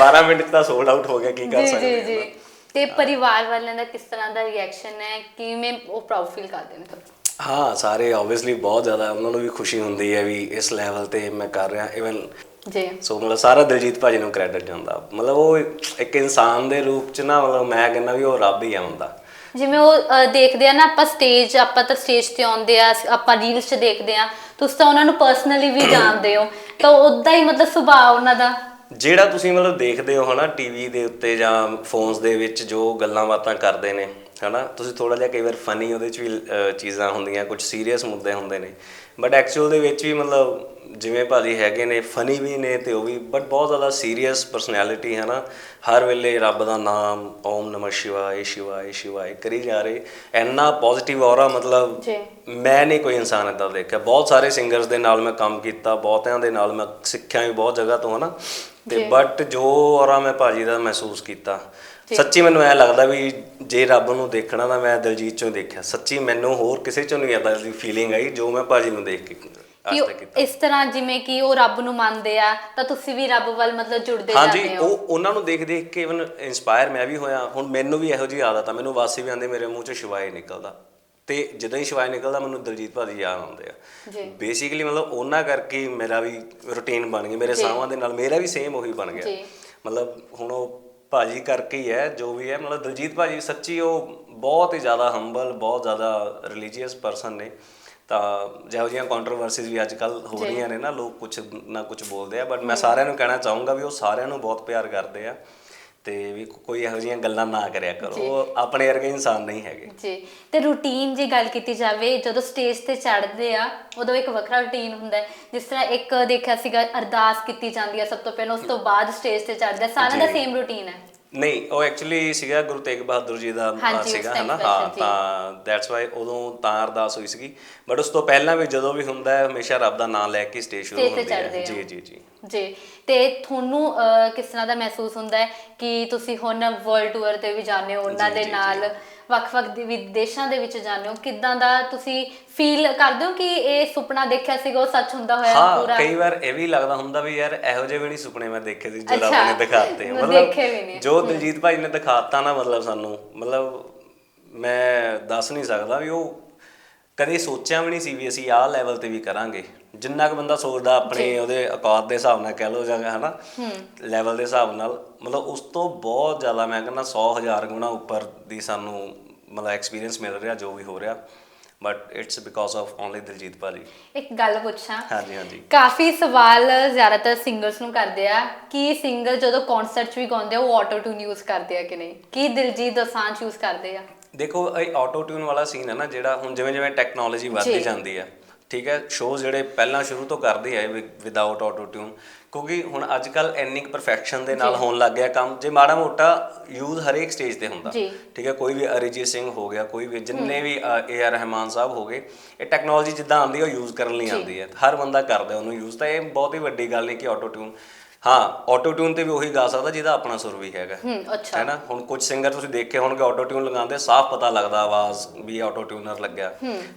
12 ਮਿੰਟ ਤਾਂ ਸੋਲਡ ਆਊਟ ਹੋ ਗਿਆ ਕੀ ਕਰ ਸਕਦੇ ਜੀ ਜੀ। ਤੇ ਪਰਿਵਾਰ ਵਾਲਿਆਂ ਦਾ ਕਿਸ ਤਰ੍ਹਾਂ ਦਾ ਰਿਐਕਸ਼ਨ ਹੈ? ਕਿਵੇਂ ਉਹ ਪ੍ਰਾਊਡ ਫੀਲ ਕਰਦੇ ਨੇ ਤੁਹਾਨੂੰ? ਹਾਂ ਸਾਰੇ ਆਬਵੀਅਸਲੀ ਬਹੁਤ ਜ਼ਿਆਦਾ ਉਹਨਾਂ ਨੂੰ ਵੀ ਖੁਸ਼ੀ ਹੁੰਦੀ ਹੈ ਵੀ ਇਸ ਲੈਵਲ ਤੇ ਮੈਂ ਕਰ ਰਿਹਾ ਇਵਨ ਜੀ। ਸੋ ਮਤਲਬ ਸਾਰਾ ਦਿਲਜੀਤ ਭਾਜੀ ਨੂੰ ਕ੍ਰੈਡਿਟ ਜਾਂਦਾ। ਮਤਲਬ ਉਹ ਇੱਕ ਇਨਸਾਨ ਦੇ ਰੂਪ ਚ ਨਾ ਮਤਲਬ ਮੈਂ ਕਹਿੰਦਾ ਵੀ ਉਹ ਰੱਬ ਹੀ ਆ ਹੁੰਦਾ ਜਿਵੇਂ ਉਹ ਅ, ਦੇਖਦੇ ਆ ਨਾ ਆਪਾਂ ਸਟੇਜ ਆਪਾਂ ਤਾਂ ਸਟੇਜ ਤੇ ਆਉਂਦੇ ਆ ਆਪਾਂ ਰੀਲਸ 'ਚ ਦੇਖਦੇ ਆ ਤੁਸੀਂ ਤਾਂ ਉਹਨਾਂ ਨੂੰ ਪਰਸਨਲੀ ਵੀ ਜਾਣਦੇ ਹੋ। ਤਾਂ ਉਦਾਂ ਹੀ ਮਤਲਬ ਸੁਭਾਅ ਉਹਨਾਂ ਦਾ। ਜਿਹੜਾ ਤੁਸੀਂ ਮਤਲਬ ਦੇਖਦੇ ਹੋ ਹਨਾ ਟੀਵੀ ਦੇ ਉੱਤੇ ਜਾਂ ਫੋਨਸ ਦੇ ਵਿੱਚ ਜੋ ਗੱਲਾਂ ਬਾਤਾਂ ਕਰਦੇ ਨੇ। ਹਨਾ? ਤੁਸੀਂ ਥੋੜਾ ਜਿਹਾ ਕਈ ਵਾਰ ਫਨੀ ਉਹਦੇ ਚ ਵੀ ਚੀਜ਼ਾਂ ਹੁੰਦੀਆਂ ਕੁਝ ਸੀਰੀਅਸ ਮੁੱਦੇ ਹੁੰਦੇ ਨੇ। ਬਟ ਐਕਚੁਅਲ ਦੇ ਵਿੱਚ ਵੀ ਮਤਲਬ ਜਿਵੇਂ ਭਾਜੀ ਹੈਗੇ ਨੇ ਫਨੀ ਵੀ ਨੇ ਤੇ ਉਹ ਵੀ ਬਟ ਬਹੁਤ ਜ਼ਿਆਦਾ ਸੀਰੀਅਸ ਪਰਸਨੈਲਿਟੀ ਹੈ ਨਾ ਹਰ ਵੇਲੇ ਰੱਬ ਦਾ ਨਾਮ ਓਮ ਨਮः ਸ਼ਿਵਾਏ ਸ਼ਿਵਾਏ ਸ਼ਿਵਾਏ ਕਰੀ ਜਾ ਰਹੇ। ਇੰਨਾ ਪੋਜ਼ਿਟਿਵ ਔਰਾ ਮਤਲਬ ਜੀ। ਮੈਂ ਨਹੀਂ ਕੋਈ ਇਨਸਾਨ ਇਦਾਂ ਦੇਖਿਆ। ਬਹੁਤ ਸਾਰੇ ਸਿੰਗਰਸ ਦੇ ਨਾਲ ਮੈਂ ਕੰਮ ਕੀਤਾ ਬਹੁਤਿਆਂ ਦੇ ਨਾਲ ਮੈਂ ਸਿੱਖਿਆ ਵੀ ਬਹੁਤ ਜਗ੍ਹਾ ਤੋਂ ਹਨਾ? ਤੇ ਬਟ ਜੋ ਔਰਾ ਮੈਂ ਭਾਜੀ ਦਾ ਮਹਿਸੂਸ ਕੀਤਾ ਸੱਚੀ ਮੈਨੂੰ ਐ ਲੱਗਦਾ ਵੀ ਜੇ ਰੱਬ ਨੂੰ ਦੇਖਣਾ ਤਾਂ ਮੈਂ ਦਿਲਜੀਤ ਚੋਂ ਦੇਖਿਆ। ਸੱਚੀ ਮੈਨੂੰ ਹੋਰ ਕਿਸੇ ਚੋਂ ਨਹੀਂ ਏਦਾਂ ਦੀ ਫੀਲਿੰਗ ਆਈ ਜੋ ਮੈਂ ਭਾਜੀ ਨੂੰ ਦੇਖ ਕੇ ਅੱਜ ਤੱਕ ਕੀਤਾ। ਇਸ ਤਰ੍ਹਾਂ ਜਿਵੇਂ ਕਿ ਉਹ ਰੱਬ ਨੂੰ ਮੰਨਦੇ ਆ ਤਾਂ ਤੁਸੀਂ ਵੀ ਰੱਬ ਵੱਲ ਮਤਲਬ ਜੁੜਦੇ ਹਾਂਜੀ ਜਾਂਦੇ ਹੋ। ਉਹ ਉਹਨਾਂ ਨੂੰ ਦੇਖ ਦੇਖ ਕੇ ਇਵਨ ਇਨਸਪਾਇਰ ਮੈਂ ਵੀ ਹੋਇਆ। ਹੁਣ ਮੈਨੂੰ ਵੀ ਇਹੋ ਜਿਹੀ ਆਦਤ ਆ ਮੈਨੂੰ ਵਾਸੀ ਵੀ ਆਂਦੇ ਮੇਰੇ ਮੂੰਹ ਚੋਂ ਸ਼ਿਵਾਏ ਨਿਕਲਦਾ। ਤੇ ਜਦੋਂ ਹੀ ਸ਼ਵਾਈ ਨਿਕਲਦਾ ਮੈਨੂੰ ਦਲਜੀਤ ਭਾਜੀ ਯਾਦ ਆਉਂਦੇ ਆ। ਜੀ। ਬੇਸਿਕਲੀ ਮਤਲਬ ਉਹਨਾਂ ਕਰਕੇ ਮੇਰਾ ਵੀ ਰੁਟੀਨ ਬਣ ਗਈ ਮੇਰੇ ਸਾਹਾਂ ਦੇ ਨਾਲ ਮੇਰਾ ਵੀ ਸੇਮ ਉਹੀ ਬਣ ਗਿਆ। ਜੀ। ਮਤਲਬ ਹੁਣ ਉਹ ਭਾਜੀ ਕਰਕੇ ਹੀ ਹੈ ਜੋ ਵੀ ਹੈ। ਮਤਲਬ ਦਲਜੀਤ ਭਾਜੀ ਸੱਚੀ ਉਹ ਬਹੁਤ ਹੀ ਜ਼ਿਆਦਾ ਹੰਬਲ ਬਹੁਤ ਜ਼ਿਆਦਾ ਰਿਲੀਜੀਅਸ ਪਰਸਨ ਨੇ। ਤਾਂ ਜਿਹੋ ਜਿਹੀਆਂ ਕੰਟਰੋਵਰਸੀਜ਼ ਵੀ ਅੱਜ ਕੱਲ ਹੋ ਰਹੀਆਂ ਨੇ ਨਾ ਲੋਕ ਕੁਝ ਨਾ ਕੁਝ ਬੋਲਦੇ ਆ। ਬਟ ਮੈਂ ਸਾਰਿਆਂ ਨੂੰ ਕਹਿਣਾ ਚਾਹੂੰਗਾ ਵੀ ਉਹ ਸਾਰਿਆਂ ਨੂੰ ਬਹੁਤ ਪਿਆਰ ਕਰਦੇ ਆ। ਤੇ ਵੀ ਕੋਈ ਇਹੋ ਜਿਹੀਆਂ ਗੱਲਾਂ ਨਾ ਕਰਿਆ ਕਰੋ। ਉਹ ਆਪਣੇ ਵਰਗੇ ਇਨਸਾਨ ਨਹੀਂ ਹੈਗੇ। ਜੀ। ਤੇ ਰੂਟੀਨ ਜੇ ਗੱਲ ਕੀਤੀ ਜਾਵੇ ਜਦੋਂ ਸਟੇਜ ਤੇ ਚੜ੍ਹਦੇ ਆ ਉਦੋਂ ਇੱਕ ਵੱਖਰਾ ਰੂਟੀਨ ਹੁੰਦਾ ਹੈ। ਜਿਸ ਤਰ੍ਹਾਂ ਇੱਕ ਦੇਖਿਆ ਸੀਗਾ ਅਰਦਾਸ ਕੀਤੀ ਜਾਂਦੀ ਹੈ ਸਭ ਤੋਂ ਪਹਿਲਾਂ ਉਸ ਤੋਂ ਬਾਅਦ ਸਟੇਜ ਤੇ ਚੜ੍ਹਦੇ ਆ। ਸਾਰਿਆਂ ਦਾ ਜੀ। ਸੇਮ ਰੂਟੀਨ ਹੈ। ਨਹੀਂ ਉਹ ਐਕਚੁਅਲੀ ਸੀਗਾ ਗੁਰੂ ਤੇਗ ਬਹਾਦਰ ਜੀ ਦਾ ਅ, ਹਾਂਜੀ, ਉਸ ਸੀਗਾ time ਹਨਾ? special ਹਾਂ। ਤਾਂ ਦੈਟਸ ਵਾਈ ਉਦੋਂ ਤਾਂ ਅਰਦਾਸ ਹੋਈ ਸੀਗੀ। ਬਟ ਉਸ ਤੋਂ ਪਹਿਲਾਂ ਵੀ ਜਦੋਂ ਵੀ ਹੁੰਦਾ ਹੈ ਹਮੇਸ਼ਾ ਰੱਬ ਦਾ ਨਾਮ ਲੈ ਕੇ ਸਟੇਜ ਸ਼ੁਰੂ Stage ਤੇ ਹੁੰਦੀ ਹੈ। ਚੜ੍ਹਦੇ ਆ। ਜੀ ਜੀ ਜੀ। ਜੀ। ਤੇ ਤੁਹਾਨੂੰ ਅਹ, ਕਿਸ ਤਰ੍ਹਾਂ ਦਾ ਮਹਿਸੂਸ ਹੁੰਦਾ ਹੈ ਕਿ ਤੁਸੀਂ ਹੁਣ ਵਰਲਡ ਟੂਰ ਤੇ ਵੀ ਜਾਂਦੇ ਹੋ ਉਹਨਾਂ ਜੀ, ਦੇ ਜੀ, ਨਾਲ ਵੱਖ-ਵੱਖ ਦੇ ਵਿਦੇਸ਼ਾਂ ਦੇ ਵਿੱਚ ਜਾਂਦੇ ਹੋ ਕਿਦਾਂ ਦਾ ਤੁਸੀਂ ਫੀਲ ਕਰਦੇ ਹੋ ਕਿ ਇਹ ਸੁਪਨਾ ਦੇਖਿਆ ਸੀਗਾ ਉਹ ਸੱਚ ਹੁੰਦਾ ਹੋਇਆ ਹਾਂ ਪੂਰਾ? ਕਈ ਵਾਰ ਇਹ ਵੀ ਲੱਗਦਾ ਹੁੰਦਾ ਵੀ ਯਾਰ ਇਹੋ ਜਿਹੇ ਵੀ ਨਹੀਂ ਸੁਪਨੇ ਮੈਂ ਦੇਖੇ ਸੀ ਜੋ ਰੱਬ ਅੱਛਾ, ਨੇ ਦਿਖਾਤੇ ਮੈਂ ਦੇਖੇ ਵੀ ਨੇ। ਜੋ ਦਿਲਜੀਤ ਭਾਈ ਨੇ ਦਿਖਾਤਾ ਨਾ ਮਤਲਬ ਸਾਨੂੰ ਮਤਲਬ ਮੈਂ ਦੱਸ ਨਹੀਂ ਸਕਦਾ ਵੀ ਉਹ ਕਦੇ ਸੋਚਿਆ ਵੀ ਨਹੀਂ ਸੀ ਵੀ ਅਸੀਂ ਆਹ ਲੈਵਲ ਤੇ ਵੀ ਕਰਾਂਗੇ। ਜਿੰਨਾ ਕੁ ਬੰਦਾ ਸੋਚਦਾ ਆਪਣੇ ਉਹਦੇ ਔਕਾਤ ਦੇ ਹਿਸਾਬ ਨਾਲ ਕਹਿ ਲੋ ਜਾਂ ਹਨਾ ਲੈਵਲ ਦੇ ਹਿਸਾਬ ਨਾਲ ਮਤਲਬ ਉਸ ਤੋਂ ਬਹੁਤ ਜ਼ਿਆਦਾ ਮੈਂ ਕਹਿੰਦਾ 100 ਹਜ਼ਾਰ ਗੁਣਾ ਉੱਪਰ ਦੀ ਸਾਨੂੰ ਮਤਲਬ ਐਕਸਪੀਰੀਅੰਸ ਮਿਲ ਰਿਹਾ ਜੋ ਵੀ ਹੋ ਰਿਹਾ। But it's because of only Diljit Bhaji ਇੱਕ ਗੱਲ ਪੁੱਛਾਂ। ਹਾਂਜੀ ਹਾਂਜੀ। ਕਾਫੀ ਸਵਾਲ ਜ਼ਿਆਦਾਤਰ ਸਿੰਗਰਸ ਨੂੰ ਕਰਦੇ ਆ। ਕਿ ਸਿੰਗਰ ਜਦੋਂ ਕਨਸਰਟ 'ਚ ਵੀ ਗਾਉਂਦੇ ਆ ਉਹ ਆਟੋ ਟਿਊਨ ਯੂਜ਼ ਕਰਦੇ ਆ ਕਿ ਨਹੀਂ? ਕੀ ਦਿਲਜੀਤ ਦੋਸਾਂਝ ਯੂਜ਼ ਕਰਦੇ ਆ? ਦੇਖੋ ਇਹ ਆਟੋ ਟਿਊਨ ਵਾਲਾ ਸੀਨ ਹੈ ਨਾ ਜਿਹੜਾ ਹੁਣ ਜਿਵੇਂ ਜਿਵੇਂ ਟੈਕਨੋਲੋਜੀ ਵੱਧਦੀ। ਜਾਂਦੀ ਹੈ ਠੀਕ ਹੈ? ਸ਼ੋਅ ਜਿਹੜੇ ਪਹਿਲਾਂ ਸ਼ੁਰੂ ਤੋਂ ਕਰਦੇ ਆਏ ਵਿਦਆਊਟ ਆਟੋ ਟਿਊਨ ਕਿਉਂਕਿ ਹੁਣ ਅੱਜ ਕੱਲ ਇੰਨੀ ਪਰਫੈਕਸ਼ਨ ਦੇ ਨਾਲ ਹੋਣ ਲੱਗ ਗਿਆ ਕੰਮ। ਜੇ ਮਾੜਾ ਮੋਟਾ ਯੂਜ਼ ਹਰੇਕ ਸਟੇਜ ਤੇ ਹੁੰਦਾ। ਠੀਕ ਹੈ? ਕੋਈ ਵੀ ਅਰਿਜੀਤ ਸਿੰਘ ਹੋ ਗਿਆ ਕੋਈ ਵੀ ਜਿੰਨੇ ਵੀ ਏ ਆਰ ਰਹਿਮਾਨ ਸਾਹਿਬ ਹੋ ਗਏ ਇਹ ਟੈਕਨੋਲੋਜੀ ਜਿੱਦਾਂ ਆਉਂਦੀ ਹੈ ਉਹ ਯੂਜ਼ ਕਰਨ ਲਈ ਆਉਂਦੀ ਹੈ। ਹਰ ਬੰਦਾ ਕਰਦਾ ਉਹਨੂੰ ਯੂਜ਼ ਤਾਂ ਇਹ ਬਹੁਤ ਹੀ ਵੱਡੀ ਗੱਲ ਨਹੀਂ ਕਿ ਆਟੋ ਟਿਊਨ ਹਾਂ ਆਟੋ ਟਿਊਨ ਤੇ ਵੀ ਉਹੀ ਗਾ ਸਕਦਾ ਜਿਹਦਾ ਆਪਣਾ ਸੁਰ ਵੀ ਹੈਗਾ। ਹੂੰ ਅੱਛਾ। ਹੁਣ ਕੁਝ ਸਿੰਗਰ ਤੁਸੀਂ ਦੇਖੇ ਹੋਣਗੇ ਆਟੋ ਟਿਊਨ ਲਗਾਉਂਦੇ ਸਾਫ਼ ਪਤਾ ਲੱਗਦਾ ਆਵਾਜ਼ ਵੀ ਆਟੋ ਟਿਊਨਰ ਲੱਗਿਆ।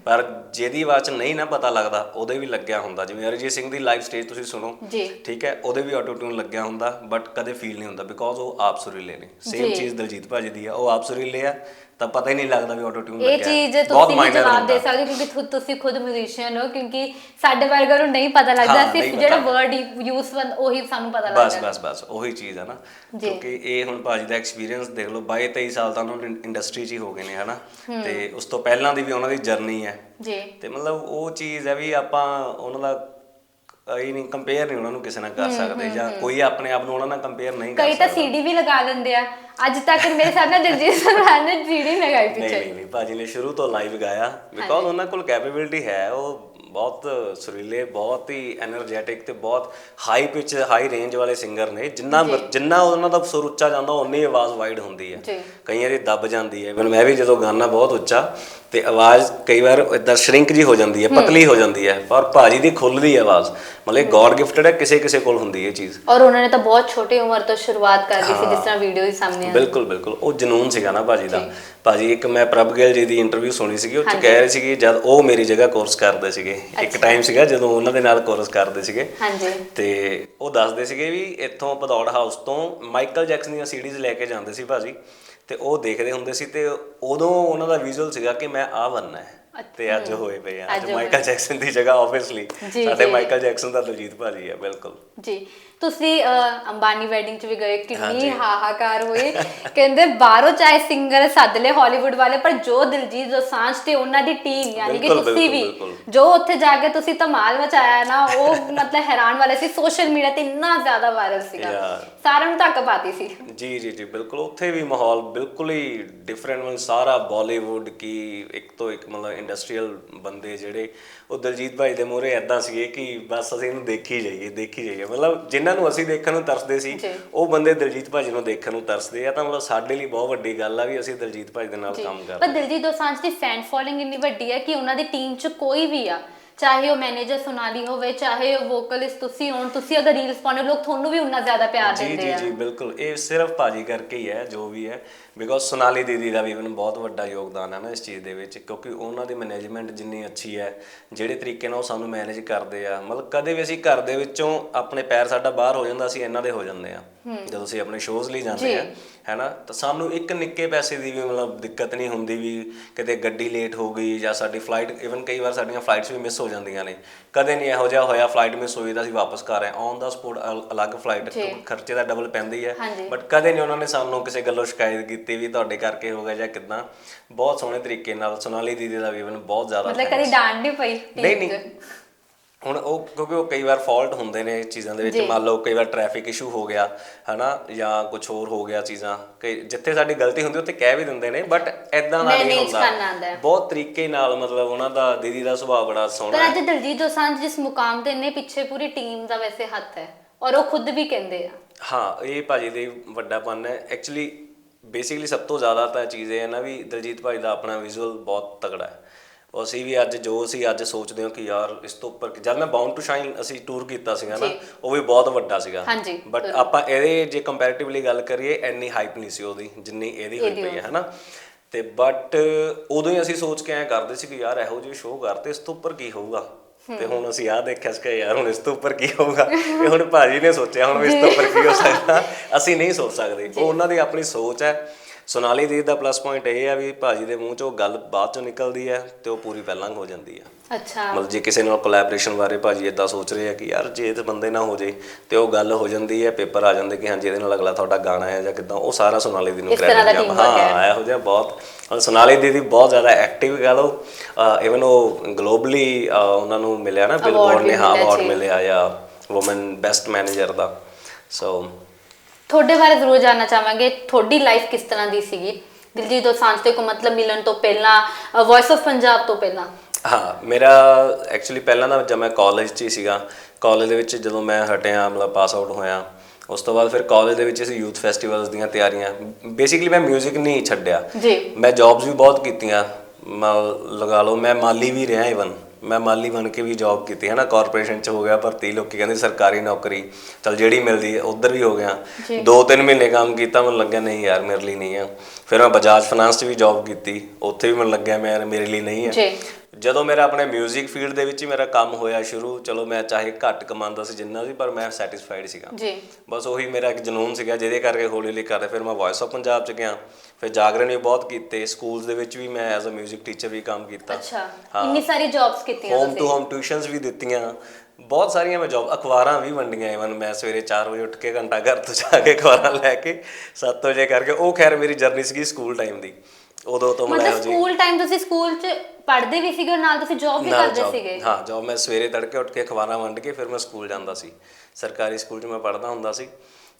ਪਰ ਜਿਹਦੀ ਆਵਾਜ਼ 'ਚ ਨਹੀਂ ਨਾ ਪਤਾ ਲੱਗਦਾ ਉਹਦੇ ਵੀ ਲੱਗਿਆ ਹੁੰਦਾ। ਜਿਵੇਂ ਅਰਿਜੀਤ ਸਿੰਘ ਦੀ ਲਾਈਵ ਸਟੇਜ ਤੁਸੀਂ ਸੁਣੋ ਠੀਕ ਹੈ ਉਹਦੇ ਵੀ ਆਟੋ ਟਿਊਨ ਲੱਗਿਆ ਹੁੰਦਾ ਬਟ ਕਦੇ ਫੀਲ ਨਹੀਂ ਹੁੰਦਾ ਬਿਕੋਜ਼ ਉਹ ਆਪ ਸੁਰੀਲੇ ਨੇ। ਸੇਮ। ਚੀਜ਼ ਦਲਜੀਤ ਭਾਜੀ ਦੀ ਆ ਉਹ ਆਪ ਸੁਰੀਲੇ ਆ ਤਾਂ ਪਤਾ ਹੀ ਨਹੀਂ ਲੱਗਦਾ ਵੀ ਆਟੋ ਟਿਊਨ ਇਹ ਲੱਗਿਆ ਚੀਜ਼ ਬਹੁਤ ਤੁਸੀਂ ਵੀ ਜਵਾਬ ਦੇ। ਸਕਦੇ ਹੋ ਕਿਉਂਕਿ ਖੁਦ ਤੁਸੀਂ ਖੁਦ ਮਿਊਜ਼ੀਸ਼ੀਅਨ ਹੋ ਕਿਉਂਕਿ ਸਾਡੇ ਵਰਗਰ ਨੂੰ ਨਹੀਂ ਪਤਾ ਲੱਗਦਾ ਹਾਂ, ਸਿਰਫ ਜਿਹੜਾ ਪਤਾ। ਵਰਡ ਯੂਜ਼ ਉਹੀ ਸਾਨੂੰ ਪਤਾ ਬਸ ਲੱਗਦਾ। ਬਸ ਬਸ ਉਹੀ ਚੀਜ਼ ਹੈ ਨਾ। ਜੀ। ਕਿਉਂਕਿ ਇਹ ਹੁਣ ਭਾਜੀ ਦਾ ਐਕਸਪੀਰੀਅੰਸ ਦੇਖ ਲਓ 22 23 ਸਾਲ ਤਾਂ ਉਹਨਾਂ ਨੂੰ ਇੰਡਸਟਰੀ 'ਚ ਹੀ ਹੋ ਗਏ ਨੇ ਹਨਾ? ਤੇ ਉਸ ਤੋਂ ਪਹਿਲਾਂ ਦੀ ਵੀ ਉਹਨਾਂ ਦੀ ਜਰਨੀ ਹੈ। ਜੀ। ਤੇ ਮਤਲਬ ਉਹ ਚੀਜ਼ ਹੈ ਵੀ ਆਪਾਂ ਉਹਨਾਂ ਦਾ ਇਹ ਨਹੀਂ ਕੰਪੇਅਰ ਨਹੀਂ ਉਹਨਾਂ ਨੂੰ ਕਿਸੇ ਨਾਲ ਕਰ ਸਕਦੇ ਜਾਂ ਕੋਈ ਆਪਣੇ ਆਪ ਨੂੰ ਉਹਨਾਂ ਨਾਲ ਕੰਪੇਅਰ ਨਹੀਂ ਕਰ ਕਈ ਤਾਂ ਸੀਡੀ ਵੀ ਲਗਾ ਦਿੰਦੇ ਆ। ਅੱਜ ਤੱਕ ਮੇਰੇ ਸਾਹਮਣੇ ਨਾਲ ਦਿਲਜੀਤ ਸਰਵਾਨ ਨੇ ਸੀਡੀ ਲਗਾਈ ਪਿੱਛੇ। ਨਹੀਂ ਨਹੀਂ ਭਾਜੀ ਨੇ ਸ਼ੁਰੂ ਤੋਂ ਲਾਈਵ ਗਾਇਆ। ਬਿਕੋਜ਼ ਉਹਨਾਂ ਕੋਲ ਕੈਪੇਬਿਲਿਟੀ ਹੈ ਉਹ ਬਹੁਤ ਸੁਰੀਲੇ ਬਹੁਤ ਹੀ એનર્ਜੈਟਿਕ ਤੇ ਬਹੁਤ ਹਾਈ ਪਿਚ ਹਾਈ ਰੇਂਜ ਵਾਲੇ ਸਿੰਗਰ ਨੇ। ਜਿੰਨਾ ਜਿੰਨਾ ਉਹਨਾਂ ਦਾ ਸੁਰ ਉੱਚਾ ਜਾਂਦਾ ਉਨੀ ਆਵਾਜ਼ ਵਾਈਡ ਹੁੰਦੀ ਹੈ। ਕਈ ਵਾਰੀ ਦੱਬ ਜਾਂਦੀ ਹੈ। ਮੈਂ ਵੀ ਜਦੋਂ ਗਾਣਾ ਬਹੁਤ ਉੱਚਾ ਤੇ ਆਵਾਜ਼ ਕਈ ਵਾਰ ਇਦਾਂ ਸ਼ਰਿੰਕ ਜੀ ਹੋ ਜਾਂਦੀ ਹੈ ਪਤਲੀ ਹੋ ਜਾਂਦੀ ਹੈ ਪਰ ਭਾਜੀ ਦੀ ਖੁੱਲਦੀ ਹੈ ਆਵਾਜ਼ ਮਤਲਬ ਗੋਡ ਗਿਫਟਡ ਹੈ ਕਿਸੇ ਕਿਸੇ ਕੋਲ ਹੁੰਦੀ ਹੈ ਇਹ ਚੀਜ਼। ਔਰ ਉਹਨਾਂ ਨੇ ਤਾਂ ਬਹੁਤ ਛੋਟੀ ਉਮਰ ਤੋਂ ਸ਼ੁਰੂਆਤ ਕਰ ਲਈ ਸੀ ਜਿਸ ਤਰ੍ਹਾਂ ਵੀਡੀਓ ਹੀ ਸਾਹਮਣੇ ਆ। ਬਿਲਕੁਲ ਬਿਲਕੁਲ। ਉਹ ਜਨੂਨ ਸੀਗਾ ਨਾ ਭਾਜੀ ਦਾ। ਭਾਜੀ ਇੱਕ ਮੈਂ ਪ੍ਰਭ ਗਿੱਲ ਜੀ ਦੀ ਇੰਟਰਵਿਊ ਸੁਣੀ ਸੀਗੀ ਉਹ ਚ ਕਹਿ ਰਹੇ ਸੀਗੇ ਜਦ ਉਹ ਮੇਰੀ ਜਗ੍ਹਾ ਕੋਰਸ ਕਰਦੇ ਸੀਗੇ। ਇੱਕ ਟਾਈਮ ਸੀਗਾ ਜਦੋਂ ਉਹਨਾਂ ਦੇ ਨਾਲ ਕੋਰਸ ਕਰਦੇ ਸੀਗੇ। ਹਾਂਜੀ। ਤੇ ਉਹ ਦੱਸਦੇ ਸੀਗੇ ਵੀ ਇੱਥੋਂ ਪਦੌੜ ਹਾਊਸ ਤੋਂ ਮਾਈਕਲ ਜੈਕਸਨ ਦੀਆਂ ਸੀਡੀਜ਼ ਲੈ ਕੇ ਜਾਂਦੇ ਸੀ ਭਾਜੀ। ਤੇ ਉਹ ਦੇਖਦੇ ਹੁੰਦੇ ਸੀ ਤੇ ਉਦੋਂ ਉਹਨਾਂ ਦਾ ਵਿਜ਼ੂਅਲ ਸੀਗਾ ਕਿ ਮੈਂ ਆ ਬਣਨਾ ਹੈ। ਤੇ ਅੱਜ ਹੋਏ ਪਏ ਆ। ਅੱਜ ਮਾਈਕਲ ਜੈਕਸਨ ਦੀ ਜਗ੍ਹਾ ਆਬਵੀਅਸਲੀ ਸਾਡੇ। ਮਾਈਕਲ ਜੈਕਸਨ ਦਾ ਦਲਜੀਤ ਭਾਜੀ ਹੈ ਬਿਲਕੁਲ। ਜੀ। ਤੁਸੀਂ ਅੰਬਾਨੀ ਵੈਡਿੰਗ 'ਚ ਵੀ ਗਏ ਕਿੰਨੀ। ਹਾਹਾਕਾਰ ਹੋਈ ਕਹਿੰਦੇ ਬਾਹਰੋਂ ਚਾਹੇ ਸਿੰਗਰ ਸੱਦ ਲੈ ਹਾਲੀਵੁੱਡ ਵਾਲੇ ਪਰ ਜੋ ਦਿਲਜੀਤ ਦੋਸਾਂਝ ਤੇ ਉਹਨਾਂ ਦੀ ਟੀਮ ਯਾਨੀ ਕਿ ਤੁਸੀਂ ਵੀ। ਜੋ ਉੱਥੇ ਜਾ ਕੇ ਤੁਸੀਂ ਧਮਾਲ ਮਚਾਇਆ ਨਾ ਉਹ ਮਤਲਬ ਹੈਰਾਨ ਵਾਲੇ ਸੀ ਸੋਸ਼ਲ ਮੀਡੀਆ ਤੇ ਇੰਨਾ ਜ਼ਿਆਦਾ ਵਾਇਰਲ ਸੀਗਾ। ਸਾਰਿਆਂ ਨੂੰ ਧੱਕ ਪਾਤੀ ਸੀ ਜੀ ਜੀ ਜੀ ਬਿਲਕੁਲ ਉੱਥੇ ਵੀ ਮਾਹੌਲ ਬਿਲਕੁਲ ਹੀ ਡਿਫਰੈਂਟ ਮਨ ਸਾਰਾ ਬਾਲੀਵੁੱਡ ਕੀ ਇੱਕ ਤੋਂ ਇੱਕ ਮਤਲਬ ਇੰਡਸਟਰੀਅਲ ਬੰਦੇ ਜਿਹੜੇ ਉਹ ਦਲਜੀਤ ਭਾਈ ਦੇ ਮੂਹਰੇ ਐਦਾਂ ਸੀਗੇ ਕਿ ਬਸ ਅਸੀਂ ਇਹਨੂੰ ਦੇਖੀ ਜਾਈਏ ਦੇਖੀ ਜਾਈਏ ਮਤਲਬ ਜਿਨ੍ਹਾਂ ਨੂੰ ਅਸੀਂ ਦੇਖਣ ਨੂੰ ਤਰਸਦੇ ਸੀ। ਉਹ ਬੰਦੇ ਦਲਜੀਤ ਭਾਜੀ ਨੂੰ ਦੇਖਣ ਨੂੰ ਤਰਸਦੇ ਆ ਤਾਂ ਮਤਲਬ ਸਾਡੇ ਲਈ ਬਹੁਤ ਵੱਡੀ ਗੱਲ ਆ ਵੀ ਅਸੀਂ ਦਲਜੀਤ ਭਾਜੀ ਦੇ ਨਾਲ ਕੰਮ ਕਰ ਪਰ ਦਿਲਜੀਤ ਦੋਸਾਂਝ ਦੀ ਫੈਨ ਫੋਲੋਇੰਗ ਇੰਨੀ ਵੱਡੀ ਹੈ ਕਿ ਉਹਨਾਂ ਦੀ ਟੀਮ 'ਚ ਕੋਈ ਵੀ ਆ ਚਾਹੇ ਉਹ ਮੈਨੇਜਰ ਸੋਨਾਲੀ ਹੋਵੇ ਚਾਹੇ ਉਹ ਵੋਕਲਿਸਟ ਤੁਸੀਂ ਹੋਣ ਤੁਸੀਂ ਅਗਰ ਰੀਲਸ ਪਾਉਂਦੇ ਹੋ, ਲੋਕ ਤੁਹਾਨੂੰ ਵੀ ਉਨਾ ਜ਼ਿਆਦਾ ਪਿਆਰ ਜੀ ਦਿੰਦੇ ਜੀ ਆ। ਜੀ ਬਿਲਕੁਲ। ਇਹ ਸਿਰਫ ਭਾਜੀ ਕਰਕੇ ਹੀ ਹੈ ਜੋ ਵੀ ਹੈ। ਬਿਕੋਜ਼ ਸੋਨਾਲੀ ਦੀਦੀ ਦਾ ਵੀ ਮੈਨੂੰ ਬਹੁਤ ਵੱਡਾ ਯੋਗਦਾਨ ਹੈ ਨਾ ਇਸ ਚੀਜ਼ ਦੇ ਵਿੱਚ ਕਿਉਂਕਿ ਉਹਨਾਂ ਦੀ ਮੈਨੇਜਮੈਂਟ ਜਿੰਨੀ ਅੱਛੀ ਹੈ ਜਿਹੜੇ ਤਰੀਕੇ ਨਾਲ ਉਹ ਸਾਨੂੰ ਮੈਨੇਜ ਕਰਦੇ ਆ ਮਤਲਬ ਕਦੇ ਵੀ ਅਸੀਂ ਘਰ ਦੇ ਵਿੱਚੋਂ ਆਪਣੇ ਪੈਰ ਸਾਡਾ ਬਾਹਰ ਹੋ ਜਾਂਦਾ ਅਸੀਂ ਇਹਨਾਂ ਦੇ ਹੋ ਜਾਂਦੇ ਆ ਜਦੋਂ ਅਸੀਂ ਆਪਣੇ ਸ਼ੋਜ਼ ਲਈ ਜਾਂਦੇ ਆ। ਹੈਨਾ ਤਾਂ ਸਾਨੂੰ ਇੱਕ ਨਿੱਕੇ ਪੈਸੇ ਦੀ ਵੀ ਮਤਲਬ ਦਿੱਕਤ ਨਹੀਂ ਹੁੰਦੀ ਵੀ ਕਿਤੇ ਗੱਡੀ ਲੇਟ ਹੋ ਗਈ ਜਾਂ ਸਾਡੀ ਫਲਾਈਟ ਇਵਨ ਕਈ ਵਾਰ ਸਾਡੀਆਂ ਫਲਾਈਟਸ ਵੀ ਮਿਸ ਹੋ ਜਾਂਦੀਆਂ ਨੇ ਕਦੇ ਨਹੀਂ ਇਹੋ ਜਿਹਾ ਹੋਇਆ ਫਲਾਈਟ ਮਿਸ ਹੋਈ ਤਾਂ ਅਸੀਂ ਵਾਪਸ ਘਰ ਆਏ ਔਨ ਦਾ ਸਪੋਟ ਅਲੱਗ ਫਲਾਈਟ। ਖਰਚੇ ਦਾ ਡਬਲ ਪੈਂਦੀ ਹੈ। ਬਟ ਕਦੇ ਨਹੀਂ ਉਹਨਾਂ ਨੇ ਸਾਨੂੰ ਕਿਸੇ ਗੱਲੋਂ ਸ਼ਿਕਾਇਤ ਕੀਤੀ ਵੀ ਤੁਹਾਡੇ ਕਰਕੇ ਹੋ ਗਿਆ ਜਾਂ ਕਿਦਾਂ ਬਹੁਤ ਸੋਹਣੇ ਤਰੀਕੇ ਨਾਲ ਸੋਨਾਲੀ ਦੀਦੀ ਦਾ ਵੀ ਇਵਨ ਬਹੁਤ ਜ਼ਿਆਦਾ ਮਤਲਬ। ਕਦੀ ਡਾਂਟ ਨਹੀਂ ਪਈ ਨਹੀਂ? ਨਹੀਂ ਹੁਣ ਉਹ ਕਿਉਂਕਿ ਉਹ ਕਈ ਵਾਰ ਫਾਲਟ ਹੁੰਦੇ ਨੇ ਚੀਜ਼ਾਂ ਦੇ ਵਿੱਚ। ਮੰਨ ਲਓ ਕਈ ਵਾਰ ਟ੍ਰੈਫਿਕ ਇਸ਼ੂ ਹੋ ਗਿਆ ਹਨਾ? ਜਾਂ ਕੁਝ ਹੋਰ ਹੋ ਗਿਆ ਚੀਜ਼ਾਂ। ਕਿ ਜਿੱਥੇ ਸਾਡੀ ਗਲਤੀ ਹੁੰਦੀ ਉੱਥੇ ਕਹਿ ਵੀ ਦਿੰਦੇ ਨੇ ਬਟ ਐਦਾਂ ਦਾ ਨਹੀਂ ਹੁੰਦਾ। ਬਹੁਤ ਤਰੀਕੇ ਨਾਲ ਮਤਲਬ ਉਹਨਾਂ ਦਾ ਦੀਦੀ ਦਾ ਸੁਭਾਅ ਬੜਾ ਸੋਹਣਾ ਪਰ ਹੈ। ਅੱਜ ਦਲਜੀਤ ਦੋਸਾਂਝ ਜਿਸ ਮੁਕਾਮ ਤੇ ਨੇ ਪਿੱਛੇ ਪੂਰੀ ਟੀਮ ਦਾ ਵੈਸੇ ਹੱਥ ਹੈ ਔਰ ਉਹ ਖੁਦ ਵੀ ਕਹਿੰਦੇ ਆ। ਹਾਂ ਇਹ ਭਾਜੀ ਦੇ ਵੱਡਾ ਪਨ ਹੈ। ਐਕਚੁਅਲੀ ਬੇਸਿਕਲੀ ਸਭ ਤੋਂ ਜ਼ਿਆਦਾ ਤਾਂ ਚੀਜ਼ ਇਹ ਹੈ ਨਾ ਵੀ ਦਲਜੀਤ ਭਾਜੀ ਦਾ ਆਪਣਾ ਵਿਜ਼ੂਅਲ ਬਹੁਤ ਤਗੜਾ ਹੈ। ਉਹ ਅਸੀਂ ਵੀ ਅੱਜ ਜੋ ਅਸੀਂ ਅੱਜ ਸੋਚਦੇ ਹਾਂ ਕਿ ਯਾਰ ਇਸ ਤੋਂ ਉੱਪਰ ਜਦ ਮੈਂ ਬਾਉਂਡ ਟੂ ਸ਼ਾਈਨ ਅਸੀਂ ਟੂਰ ਕੀਤਾ ਸੀਗਾ ਨਾ। ਉਹ ਵੀ ਬਹੁਤ ਵੱਡਾ ਸੀਗਾ। ਬਟ ਆਪਾਂ ਇਹਦੇ ਜੇ ਕੰਪੈਰੀਟਿਵਲੀ ਗੱਲ ਕਰੀਏ ਇੰਨੀ ਹਾਈਪ ਨਹੀਂ ਸੀ ਉਹਦੀ ਜਿੰਨੀ ਇਹਦੀ ਹੋਈ ਪਈ ਹੈ ਹਨਾ? ਤੇ ਬਟ ਉਦੋਂ ਹੀ ਅਸੀਂ ਸੋਚ ਕੇ ਐ ਕਰਦੇ ਸੀ ਕਿ ਯਾਰ ਇਹੋ ਜਿਹੇ ਸ਼ੋਅ ਕਰਤੇ ਇਸ ਤੋਂ ਉੱਪਰ ਕੀ ਹੋਊਗਾ? ਤੇ ਹੁਣ ਅਸੀਂ ਆਹ ਦੇਖਿਆ ਸੀ ਕਿ ਯਾਰ ਹੁਣ ਇਸ ਤੋਂ ਉੱਪਰ ਕੀ ਹੋਊਗਾ? ਇਹ ਹੁਣ ਭਾਜੀ ਨੇ ਸੋਚਿਆ ਹੁਣ ਇਸ ਤੋਂ ਉੱਪਰ ਕੀ ਹੋ ਸਕਦਾ? ਅਸੀਂ ਨਹੀਂ ਸੋਚ ਸਕਦੇ। ਉਹ ਉਹਨਾਂ ਦੀ ਆਪਣੀ ਸੋਚ ਹੈ। ਸੋਨਾਲੀ ਦੀ ਦਾ ਪਲੱਸ ਪੁਆਇੰਟ ਇਹ ਹੈ ਵੀ ਭਾਜੀ ਦੇ ਮੂੰਹ ਚੋਂ ਗੱਲ ਬਾਅਦ ਚੋਂ ਨਿਕਲਦੀ ਹੈ ਤੇ ਉਹ ਪੂਰੀ ਪਹਿਲਾਂ ਹੋ ਜਾਂਦੀ ਹੈ ਅੱਛਾ ਮਤਲਬ ਜੇ ਕਿਸੇ ਨਾਲ ਕੋਲੈਬੋਰੇਸ਼ਨ ਬਾਰੇ ਭਾਜੀ ਇਦਾਂ ਸੋਚ ਰਹੇ ਆ ਕਿ ਯਾਰ ਜੇ ਤੇ ਬੰਦੇ ਨਾਲ ਹੋ ਜੇ ਤੇ ਉਹ ਗੱਲ ਹੋ ਜਾਂਦੀ ਹੈ ਪੇਪਰ ਆ ਜਾਂਦੇ ਕਿ ਹਾਂਜੀ ਇਹਦੇ ਨਾਲ ਅਗਲਾ ਤੁਹਾਡਾ ਗਾਣਾ ਹੈ ਜਾਂ ਕਿਦਾਂ ਉਹ ਸਾਰਾ ਸੋਨਾਲੀ ਦੀ ਨੂੰ ਇਸ ਤਰ੍ਹਾਂ ਦਾ credit teamwork ਹੈ। ਹਾਂ ਇਹੋ ਜਿਹਾ ਬਹੁਤ ਹੁਣ ਸੋਨਾਲੀ ਦੀਦੀ ਬਹੁਤ ਜ਼ਿਆਦਾ ਐਕਟਿਵ ਕਹ ਲਓ ਇਵਨ ਉਹ ਗਲੋਬਲੀ ਉਹਨਾਂ ਨੂੰ ਮਿਲਿਆ ਨਾ ਬਿਲਬੋਰਡ ਨੇ ਹਾਂ ਅਵਾਰਡ। ਮਿਲਿਆ ਜਾਂ ਔਮਨ ਬੈਸਟ ਮੈਨੇਜਰ ਦਾ ਸੋ ਤੁਹਾਡੇ ਬਾਰੇ ਜ਼ਰੂਰ ਜਾਨਣਾ ਚਾਹਾਂਗੇ ਤੁਹਾਡੀ ਲਾਈਫ ਕਿਸ ਤਰ੍ਹਾਂ ਦੀ ਸੀਗੀ? ਦਿਲਜੀਤ ਦੋਸਾਂਝ ਤੇ ਕੋ ਮਤਲਬ ਮਿਲਣ ਤੋਂ ਪਹਿਲਾਂ ਵੌਇਸ ਆਫ ਪੰਜਾਬ ਤੋਂ ਪਹਿਲਾਂ? ਹਾਂ ਮੇਰਾ ਐਕਚੁਅਲੀ ਪਹਿਲਾਂ ਤਾਂ ਜਦ ਮੈਂ ਕਾਲਜ 'ਚ ਹੀ ਸੀਗਾ ਕਾਲਜ ਦੇ ਵਿੱਚ ਜਦੋਂ ਮੈਂ ਹਟਿਆ ਮਤਲਬ ਪਾਸ ਆਊਟ ਹੋਇਆ ਉਸ ਤੋਂ ਬਾਅਦ ਫਿਰ ਕਾਲਜ ਦੇ ਵਿੱਚ ਅਸੀਂ ਯੂਥ ਫੈਸਟੀਵਲਸ ਦੀਆਂ ਤਿਆਰੀਆਂ ਬੇਸਿਕਲੀ ਮੈਂ 뮤직 ਨਹੀਂ ਛੱਡਿਆ। ਜੀ। ਮੈਂ ਜੌਬਸ ਵੀ ਬਹੁਤ ਕੀਤੀਆਂ ਮੈਂ ਲਗਾ ਲਓ ਮੈਂ ਮਾਲੀ ਵੀ ਰਿਹਾ ਇਵਨ ਮੈਂ ਮਾਲੀ ਬਣ ਕੇ ਵੀ ਜੌਬ ਕੀਤੀ ਹੈ ਨਾ ਕਾਰਪੋਰੇਸ਼ਨ ਚ ਹੋ ਗਿਆ ਭਰਤੀ ਲੋਕੀ ਕਹਿੰਦੇ ਸਰਕਾਰੀ ਨੌਕਰੀ ਚਲ ਜਿਹੜੀ ਮਿਲਦੀ ਹੈ ਉਧਰ ਵੀ ਹੋ ਗਿਆ। ਦੋ ਤਿੰਨ ਮਹੀਨੇ ਕੰਮ ਕੀਤਾ ਮੈਨੂੰ ਲੱਗਿਆ ਨਹੀਂ ਯਾਰ ਮੇਰੇ ਲਈ ਨਹੀਂ ਆ। ਫਿਰ ਮੈਂ ਬਜਾਜ ਫਾਈਨਾਂਸ 'ਚ ਵੀ ਜੌਬ ਕੀਤੀ ਉੱਥੇ ਵੀ ਮੈਨੂੰ ਲੱਗਿਆ ਮੈਂ ਮੇਰੇ ਲਈ ਨਹੀਂ ਹੈ ਜੀ ਜਦੋਂ ਮੇਰਾ ਆਪਣੇ 뮤직 ਫੀਲਡ ਦੇ ਵਿੱਚ ਹੀ ਮੇਰਾ ਕੰਮ ਹੋਇਆ ਸ਼ੁਰੂ ਚਲੋ ਮੈਂ ਚਾਹੇ ਘੱਟ ਕਮਾਉਂਦਾ ਸੀ ਜਿੰਨਾ ਸੀ ਪਰ ਮੈਂ ਸੈਟੀਸਫਾਈਡ ਸੀਗਾ ਜੀ ਬਸ ਉਹੀ ਮੇਰਾ ਇੱਕ ਜਨੂਨ ਸੀਗਾ ਜਿਹਦੇ ਕਰਕੇ ਹੌਲੀ ਹੌਲੀ ਕਰਦੇ ਫਿਰ ਮੈਂ ਵੌਇਸ ਆਫ ਪੰਜਾਬ ਚ ਗਿਆ ਫਿਰ ਜਾਗਰਣ ਵੀ ਬਹੁਤ ਕੀਤੇ ਸਕੂਲਸ ਦੇ ਵਿੱਚ ਵੀ ਮੈਂ ਐਜ਼ ਅ 뮤직 ਟੀਚਰ ਵੀ ਕੰਮ ਕੀਤਾ ਅੱਛਾ ਇੰਨੀ ਸਾਰੀ ਜੌਬਸ ਕੀਤੀਆਂ ਹੋਮ ਟੂ ਤੁਸੀਂ ਹੋਮ ਟਿਊਸ਼ਨਸ ਵੀ ਦਿੱਤੀਆਂ ਬਹੁਤ ਸਾਰੀਆਂ ਮੈਂ ਜੌਬ ਅਖਬਾਰਾਂ ਵੀ ਵੰਡੀਆਂ ਇਵਨ ਮੈਂ ਸਵੇਰੇ 4 ਵਜੇ ਉੱਠ ਕੇ ਘੰਟਾ ਘਰ ਤੋਂ ਜਾ ਕੇ ਅਖਬਾਰਾਂ ਲੈ ਕੇ 7 ਵਜੇ ਕਰਕੇ ਉਹ ਖੈਰ ਮੇਰੀ ਜਰਨੀ ਸੀਗੀ ਸਕੂਲ ਟਾਈਮ ਦੀ। ਉਦੋਂ ਤੋਂ ਮੈਂ ਮਤਲਬ ਸਕੂਲ ਟਾਈਮ ਤੁਸੀਂ ਸਕੂਲ 'ਚ ਪੜ੍ਹਦੇ ਵੀ ਸੀਗੇ ਨਾਲ ਤੁਸੀਂ ਜੌਬ ਵੀ ਨਾਲ ਕਰਦੇ job- ਸੀਗੇ? ਹਾਂ ਜੋਬ ਮੈਂ ਸਵੇਰੇ ਤੜਕੇ ਉੱਠ ਕੇ ਅਖਬਾਰਾਂ ਵੰਡ ਕੇ ਫਿਰ ਮੈਂ ਸਕੂਲ ਜਾਂਦਾ ਸੀ। ਸਰਕਾਰੀ ਸਕੂਲ 'ਚ ਮੈਂ ਪੜ੍ਹਦਾ ਹੁੰਦਾ ਸੀ।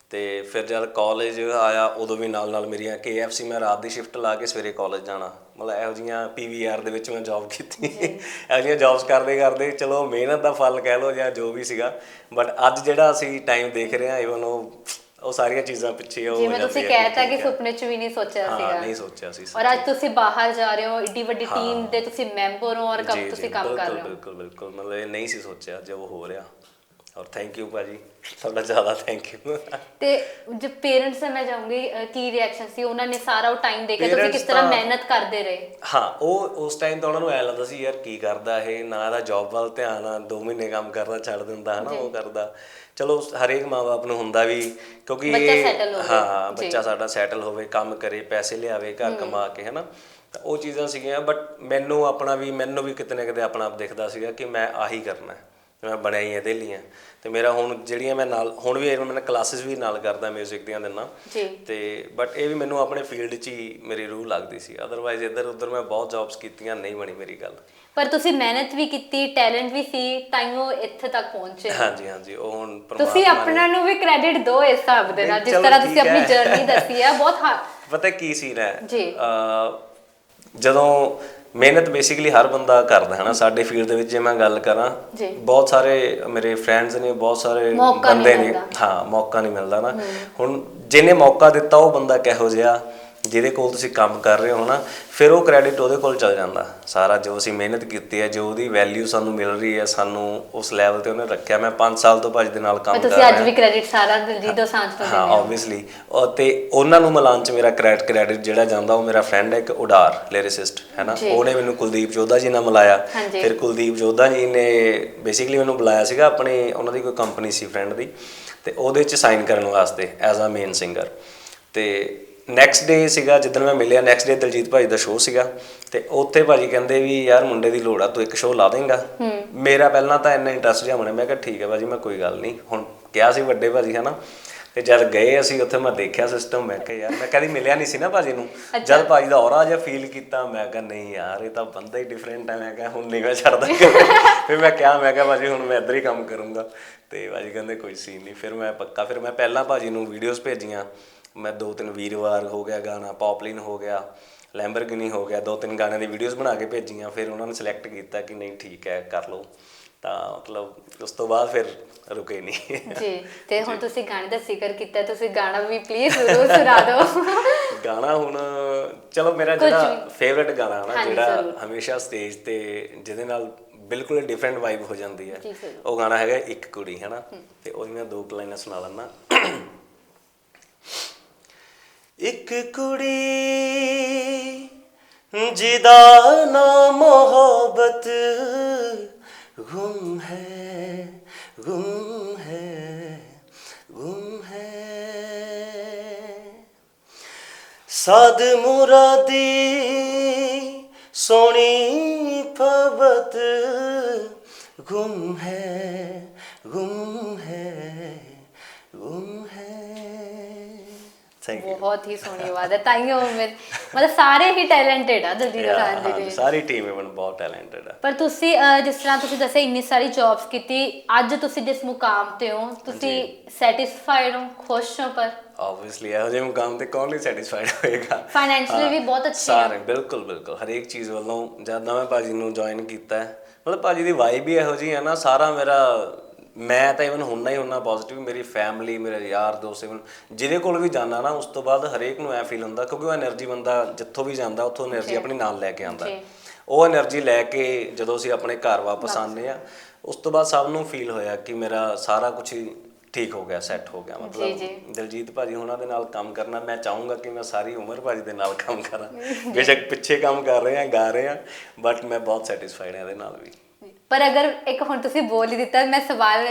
ਤੇ ਫਿਰ ਜਦ ਕਾਲਜ ਆਇਆ ਉਦੋਂ ਵੀ ਨਾਲ ਨਾਲ ਮੇਰੀਆਂ KFC ਮੈਂ ਰਾਤ ਦੀ ਸ਼ਿਫਟ ਲਾ ਕੇ ਸਵੇਰੇ ਕਾਲਜ ਜਾਣਾ। ਮਤਲਬ ਇਹੋ ਜੀਆਂ PVR ਦੇ ਵਿੱਚ ਮੈਂ ਜੌਬ ਕੀਤੀ। ਇਹੋ ਜੀਆਂ ਜੌਬਸ ਕਰਦੇ ਕਰਦੇ ਚਲੋ ਮਿਹਨਤ ਦਾ ਫਲ ਕਹਿ ਲਓ ਜਾਂ ਜੋ ਵੀ ਸੀਗਾ ਬਟ ਅੱਜ ਜਿਹੜਾ ਅਸੀਂ ਟਾਈਮ ਦੇਖ ਰਹੇ ਹਾਂ ਇਵਨ ਉਹ ਉਹ ਸਾਰੀਆਂ ਚੀਜ਼ਾਂ ਪਿੱਛੇ ਉਹ ਹੋ ਜਿਵੇਂ ਤੁਸੀਂ ਕਹਿਤਾ ਕਿ ਹੈ। ਸੁਪਨੇ 'ਚ ਵੀ ਨਹੀਂ ਸੋਚਿਆ ਹਾਂ ਸੀਗਾ। ਨਹੀਂ ਸੋਚਿਆ ਸੀ ਔਰ ਅੱਜ ਤੁਸੀਂ ਬਾਹਰ ਜਾ ਰਹੇ ਹੋ ਏਡੀ ਵੱਡੀ ਟੀਮ ਦੇ ਤੁਸੀਂ ਮੈਂਬਰ ਹੋ ਔਰ ਜੀ, ਕੰਮ ਜੀ, ਤੁਸੀਂ ਕੰਮ ਕਰ ਰਹੇ ਹੋ? ਬਿਲਕੁਲ ਬਿਲਕੁਲ। ਮਤਲਬ ਇਹ ਨਹੀਂ ਸੀ ਸੋਚਿਆ ਜਦ ਉਹ ਹੋ ਰਿਹਾ। ਔਰ ਥੈਂਕ ਯੂ ਭਾਜੀ ਤੁਹਾਡਾ ਜ਼ਿਆਦਾ ਥੈਂਕ ਯੂ ਤੇ ਜੋ ਪੇਰੈਂਟਸ ਦਾ ਮੈਂ ਜਾਊਂਗੀ ਕੀ ਰਿਐਕਸ਼ਨ ਸੀ? ਉਹਨਾਂ ਨੇ ਸਾਰਾ ਉਹ ਟਾਈਮ ਦੇਖਿਆ ਤੁਸੀਂ Parents ਕਿਸ ਤਰ੍ਹਾਂ ਤਾਂ- ਮਿਹਨਤ ਕਰਦੇ ਰਹੇ? ਹਾਂ ਉਹ ਉਸ ਟਾਈਮ ਤਾਂ ਉਹਨਾਂ ਨੂੰ ਐ ਲੱਗਦਾ ਸੀ ਯਾਰ ਕੀ ਕਰਦਾ ਇਹ? ਨਾ ਇਹਦਾ ਜੌਬ ਵੱਲ ਧਿਆਨ ਆ 2 ਮਹੀਨੇ ਕੰਮ ਕਰਦਾ ਛੱਡ ਦਿੰਦਾ ਹਨਾ ਉਹ ਕਰਦਾ। ਚਲੋ ਹਰੇਕ ਮਾਂ-ਬਾਪ ਨੂੰ ਹੁੰਦਾ ਵੀ ਕਿਉਂਕਿ ਬੱਚਾ settle ਹੋਵੇ। ਹਾਂ ਜੀ। ਬੱਚਾ ਸਾਡਾ ਸੈਟਲ ਹੋਵੇ ਕੰਮ ਕਰੇ ਪੈਸੇ ਲਿਆਵੇ ਘਰ ਕਮਾ ਕੇ ਹਨਾ। ਤਾਂ ਉਹ ਚੀਜ਼ਾਂ ਸੀਗੀਆਂ ਬਟ ਮੈਨੂੰ ਆਪਣਾ ਵੀ ਮੈਨੂੰ ਵੀ ਕਿਤੇ ਨਾ ਕਿਤੇ ਆਪਣਾ ਆਪ ਦਿਖਦਾ ਸੀਗਾ ਕਿ ਮੈਂ ਆਹੀ ਕਰਨਾ। ਹੈ ਮੈਂ ਬਣਿਆ ਹੀ ਇਹਦੇ ਲਈ ਆ ਤੇ ਮੇਰਾ ਹੁਣ ਜਿਹੜੀਆਂ ਮੈਂ ਨਾਲ ਹੁਣ ਵੀ ਮੈਂ ਕਲਾਸਿਸ ਵੀ ਨਾਲ ਕਰਦਾ 뮤직 ਦੀਆਂ ਜੀ। ਤੇ ਬਟ ਇਹ ਵੀ ਮੈਨੂੰ ਆਪਣੇ ਫੀਲਡ 'ਚ ਹੀ ਮੇਰੀ ਰੂਹ ਲੱਗਦੀ ਸੀ। ਅਦਰਵਾਈਜ਼ ਇੱਧਰ ਉੱਧਰ ਮੈਂ ਬਹੁਤ ਜੌਬਸ ਕੀਤੀਆਂ ਨਹੀਂ ਬਣੀ ਮੇਰੀ ਗੱਲ। ਪਰ ਤੁਸੀਂ ਮਿਹਨਤ ਵੀ ਕੀਤੀ ਟੈਲੈਂਟ ਵੀ ਸੀ ਤਾਂ ਉਹ ਇੱਥੇ ਤੱਕ ਪਹੁੰਚੇ। ਹਾਂਜੀ ਹਾਂਜੀ ਉਹ ਹੁਣ ਤੁਸੀਂ ਨੇ- ਆਪਣਾ ਨੂੰ ਵੀ ਕ੍ਰੈਡਿਟ ਦਿਓ ਇਸ ਹਿਸਾਬ ਦੇ ਨਾਲ ਜਿਸ ਤਰ੍ਹਾਂ ਤੁਸੀਂ ਆਪਣੀ। ਜਰਨੀ ਦੱਸੀ ਹੈ ਬਹੁਤ ਹਾਂ ਪਤਾ ਕੀ ਸੀਨ ਹੈ? ਜੀ। ਜਦੋਂ ਮਿਹਨਤ ਬੇਸਿਕਲੀ ਹਰ ਬੰਦਾ ਕਰਦਾ ਹੈ ਨਾ ਸਾਡੇ ਫੀਲਡ ਦੇ ਵਿੱਚ ਜੇ ਮੈਂ ਗੱਲ ਕਰਾਂ ਜੀ। ਬਹੁਤ ਸਾਰੇ ਮੇਰੇ ਫਰੈਂਡਸ ਨੇ ਬਹੁਤ ਸਾਰੇ ਮੌਕਾ ਨਹੀਂ ਬੰਦੇ ਨੇ ਮਿਲਦਾ। ਹਾਂ ਮੌਕਾ ਨਹੀਂ ਮਿਲਦਾ ਨਾ ਹੁਣ ਜਿਹਨੇ ਮੌਕਾ ਦਿੱਤਾ ਉਹ ਬੰਦਾ ਕਿਹੋ ਜਿਹਾ ਜਿਹਦੇ ਕੋਲ ਤੁਸੀਂ ਕੰਮ ਕਰ ਰਹੇ ਹੋ ਨਾ ਫਿਰ ਉਹ ਕ੍ਰੈਡਿਟ ਉਹਦੇ ਕੋਲ ਚਲ ਜਾਂਦਾ। ਸਾਰਾ ਜੋ ਅਸੀਂ ਮਿਹਨਤ ਕੀਤੀ ਹੈ ਜੋ ਉਹਦੀ ਵੈਲਿਊ ਸਾਨੂੰ ਮਿਲ ਰਹੀ ਹੈ ਸਾਨੂੰ ਉਸ ਲੈਵਲ ਤੇ ਉਹਨੇ ਰੱਖਿਆ। ਮੈਂ 5 ਸਾਲ ਤੋਂ ਭੱਜ ਦੇ ਨਾਲ ਕੰਮ ਕਰ ਤੁਸੀਂ ਰਿਹਾ। ਅੱਜ ਵੀ ਕ੍ਰੈਡਿਟ ਸਾਰਾ ਦਿਲਜੀਤ ਦੋਸਾਂਝ ਤੋਂ ਹਾਂ ਆਬਵੀਅਸਲੀ ਤੇ ਉਹਨਾਂ ਨੂੰ ਮਿਲਾਨ ਚ ਮੇਰਾ ਕ੍ਰੈਡਿਟ ਕ੍ਰੈਡਿਟ ਜਿਹੜਾ ਜਾਂਦਾ ਉਹ ਮੇਰਾ ਫਰੈਂਡ ਹੈ ਇੱਕ ਉਡਾਰ ਲਿਰਿਸਿਸਟ ਹੈ ਨਾ। ਉਹਨੇ ਮੈਨੂੰ ਕੁਲਦੀਪ ਜੋਧਾ ਜੀ ਨਾਲ ਮਿਲਾਇਆ। ਫਿਰ ਕੁਲਦੀਪ ਜੋਧਾ ਜੀ ਨੇ ਬੇਸਿਕਲੀ ਮੈਨੂੰ ਬੁਲਾਇਆ ਸੀਗਾ ਆਪਣੀ ਉਹਨਾਂ ਦੀ ਕੋਈ ਕੰਪਨੀ ਸੀ ਫਰੈਂਡ ਦੀ। ਤੇ ਉਹਦੇ ਚ ਸਾਈਨ ਕਰਨ ਵਾਸਤੇ ਐਜ਼ ਅ ਮੇਨ ਸਿੰਗਰ ਤੇ ਨੈਕਸਟ ਡੇ ਸੀਗਾ ਜਦੋਂ ਮੈਂ ਮਿਲਿਆ ਨੈਕਸਟ ਡੇ ਦਲਜੀਤ ਭਾਜੀ ਦਾ ਸ਼ੋਅ ਸੀਗਾ। ਤੇ ਉੱਥੇ ਭਾਜੀ ਕਹਿੰਦੇ ਵੀ ਯਾਰ ਮੁੰਡੇ ਦੀ ਲੋੜ ਆ ਤੂੰ ਇੱਕ ਸ਼ੋਅ ਲਾ ਦੇਂਗਾ। ਮੇਰਾ ਪਹਿਲਾਂ ਤਾਂ ਇੰਨਾ ਇੰਟਰਸਟ ਜਿਹਾ ਬਣਿਆ ਮੈਂ ਕਿਹਾ ਠੀਕ ਹੈ ਭਾਜੀ ਮੈਂ ਕੋਈ ਗੱਲ ਨਹੀਂ। ਹੁਣ ਕਿਹਾ ਸੀ ਵੱਡੇ ਭਾਜੀ ਹਨਾ? ਤੇ ਜਦ ਗਏ ਅਸੀਂ ਉੱਥੇ ਮੈਂ ਦੇਖਿਆ ਸਿਸਟਮ ਮੈਂ ਕਿਹਾ ਯਾਰ ਮੈਂ ਕਦੀ ਮਿਲਿਆ ਨਹੀਂ ਸੀ ਨਾ ਭਾਜੀ ਨੂੰ। ਜਦ ਭਾਜੀ ਦਾ ਔਰਾ ਜਿਹਾ ਫੀਲ ਕੀਤਾ ਮੈਂ ਕਿਹਾ ਨਹੀਂ ਯਾਰ ਇਹ ਤਾਂ ਬੰਦਾ ਹੀ ਡਿਫਰੈਂਟ ਹੈ। ਮੈਂ ਕਿਹਾ ਹੁਣ ਨਹੀਂ ਮੈਂ ਛੱਡਦਾ। ਫਿਰ ਮੈਂ ਕਿਹਾ ਮੈਂ ਕਿਹਾ ਭਾਜੀ ਹੁਣ ਮੈਂ ਇੱਧਰ ਹੀ ਕੰਮ ਕਰੂੰਗਾ। ਤੇ ਭਾਜੀ ਕਹਿੰਦੇ ਕੋਈ ਸੀਨ ਨਹੀਂ ਫਿਰ ਮੈਂ ਪੱਕਾ ਫਿਰ ਮੈਂ ਪਹਿਲਾਂ ਭਾਜੀ ਨੂੰ ਵੀਡੀਓਜ਼ ਭੇਜੀਆਂ। ਮੈਂ ਦੋ ਤਿੰਨ ਵੀਰਵਾਰ ਹੋ ਗਿਆ ਗਾਣਾ ਪੌਪਲਿਨ ਹੋ ਗਿਆ ਲੈਂਬਰਗਿਨੀ ਹੋ ਗਿਆ ਦੋ ਤਿੰਨ ਗਾਣਿਆਂ ਦੀ ਵੀਡੀਓਜ਼ ਬਣਾ ਕੇ ਭੇਜੀਆਂ ਫਿਰ ਉਹਨਾਂ ਨੇ ਸਿਲੈਕਟ ਕੀਤਾ ਕਿ ਨਹੀਂ ਠੀਕ ਹੈ ਕਰ ਲਓ। ਤਾਂ ਮਤਲਬ ਉਸ ਤੋਂ ਬਾਅਦ ਫਿਰ ਰੁਕੇ ਨਹੀਂ ਜੀ ਤੇ ਹੁਣ ਤੁਸੀਂ ਗਾਣੇ ਦਾ ਜ਼ਿਕਰ ਕੀਤਾ ਤੁਸੀਂ ਗਾਣਾ ਵੀ ਪਲੀਜ਼ ਜ਼ਰੂਰ ਸੁਣਾ ਦਿਓ। ਗਾਣਾ ਹੁਣ ਚਲੋ ਮੇਰਾ ਜਿਹੜਾ ਫੇਵਰਿਟ ਗਾਣਾ ਹੈ ਨਾ ਜਿਹੜਾ। ਹਮੇਸ਼ਾ ਸਟੇਜ ਤੇ ਜਿਹਦੇ ਨਾਲ ਬਿਲਕੁਲ ਡਿਫਰੈਂਟ ਵਾਈਬ ਹੋ ਜਾਂਦੀ ਹੈ। ਉਹ ਗਾਣਾ ਹੈਗਾ ਇੱਕ ਕੁੜੀ ਹੈ ਨਾ? ਤੇ ਉਹਦੀਆਂ ਦੋ ਲਾਈਨਾਂ ਸੁਣਾ ਲੈਣਾ ਇੱਕ ਕੁੜੀ ਜਿਹਦਾ ਨਾਮ ਮੁਹੱਬਤ ਗੁੰਮ ਹੈ ਗੁੰਮ ਹੈ ਗੁੰਮ ਹੈ। ਸਾਧ ਮੁਰਾਦੀ ਸੋਣੀ ਪਵਤ ਗੁੰਮ ਹੈ ਗੁੰਮ ਹੈ ਗੁੰਮ ਹੈ ਥੈਂਕ ਯੂ ਬਹੁਤ ਹੀ ਸੋਹਣੀ ਆਵਾਜ਼ ਹੈ। ਤਾਈਓ ਮੈਂ ਮਤਲਬ ਸਾਰੇ ਹੀ ਟੈਲੈਂਟਡ ਆ ਦਲਜੀਤ ਦੋਸਾਂਝ ਦੇ ਲਈ ਸਾਰੀ ਟੀਮ ਇਵਨ ਬਹੁਤ ਟੈਲੈਂਟਡ ਹੈ ਪਰ ਤੁਸੀਂ ਜਿਸ ਤਰ੍ਹਾਂ ਤੁਸੀਂ ਦੱਸਿਆ ਇੰਨੀ ਸਾਰੀ ਜੌਬਸ ਕੀਤੀ ਅੱਜ ਤੁਸੀਂ ਜਿਸ ਮੁਕਾਮ ਤੇ ਹੋ ਤੁਸੀਂ ਸੈਟੀਸਫਾਈਡ ਹੋ ਖੁਸ਼ ਹੋ ਪਰ? ਆਬਵੀਅਸਲੀ ਇਹੋ ਜਿਹੇ ਮੁਕਾਮ ਤੇ ਕੌਣ ਨਹੀਂ ਸੈਟੀਸਫਾਈਡ ਹੋਏਗਾ? ਹਾਂ, ਵੀ ਬਹੁਤ ਅੱਛੇ ਸਾਰੇ ਬਿਲਕੁਲ ਬਿਲਕੁਲ। ਹਰੇਕ ਚੀਜ਼ ਵੱਲੋਂ ਜਦ ਮੈਂ ਭਾਜੀ ਨੂੰ ਜੁਆਇਨ ਕੀਤਾ ਹੈ, ਮਤਲਬ ਭਾਜੀ ਦੀ ਵਾਈਬ ਹੀ ਇਹੋ ਜਿਹੀ ਹੈ ਨਾ ਸਾਰਾ ਮੇਰਾ ਮੈਂ ਤਾਂ ਇਵਨ ਹੁੰਨਾ ਹੀ ਹੁੰਨਾ ਪੋਜ਼ਿਟਿਵ ਮੇਰੀ ਫੈਮਿਲੀ ਮੇਰੇ ਯਾਰ ਦੋਸਤ ਇਵਨ ਜਿਹਦੇ ਕੋਲ ਵੀ ਜਾਂਦਾ ਨਾ ਉਸ ਤੋਂ ਬਾਅਦ ਹਰੇਕ ਨੂੰ ਐ ਫੀਲ ਹੁੰਦਾ ਕਿਉਂਕਿ ਉਹ એનર્ਜੀ ਬੰਦਾ ਜਿੱਥੋਂ ਵੀ ਜਾਂਦਾ ਉੱਥੋਂ એનર્ਜੀ ਆਪਣੀ ਨਾਲ ਲੈ ਕੇ ਆਉਂਦਾ। ਉਹ એનર્ਜੀ ਲੈ ਕੇ ਜਦੋਂ ਅਸੀਂ ਆਪਣੇ ਘਰ ਵਾਪਸ ਆਉਂਦੇ ਆ ਉਸ ਤੋਂ ਬਾਅਦ ਸਭ ਨੂੰ ਫੀਲ ਹੋਇਆ ਕਿ ਮੇਰਾ ਸਾਰਾ ਕੁਝ ਠੀਕ ਹੋ ਗਿਆ ਸੈੱਟ ਹੋ ਗਿਆ। ਮਤਲਬ ਦਿਲਜੀਤ ਭਾਜੀ ਉਹਨਾਂ ਦੇ ਨਾਲ ਕੰਮ ਕਰਨਾ ਮੈਂ ਚਾਹੂੰਗਾ ਕਿ ਮੈਂ ਸਾਰੀ ਉਮਰ ਭਾਜੀ ਦੇ ਨਾਲ ਕੰਮ ਕਰਾਂ। ਬੇਸ਼ੱਕ ਪਿੱਛੇ ਕੰਮ ਕਰ ਰਹੇ ਆ ਗਾ ਰਹੇ ਆ ਬਟ ਮੈਂ ਬਹੁਤ ਸੈਟੀਸਫਾਈਡ ਹਾਂ ਇਹਦੇ ਨਾਲ ਵੀ। ਪਰ ਅਗਰ ਇੱਕ ਹੁਣ ਤੁਸੀਂ ਬੋਲ ਹੀ ਦਿੱਤਾ ਮੈਂ ਸਵਾਲ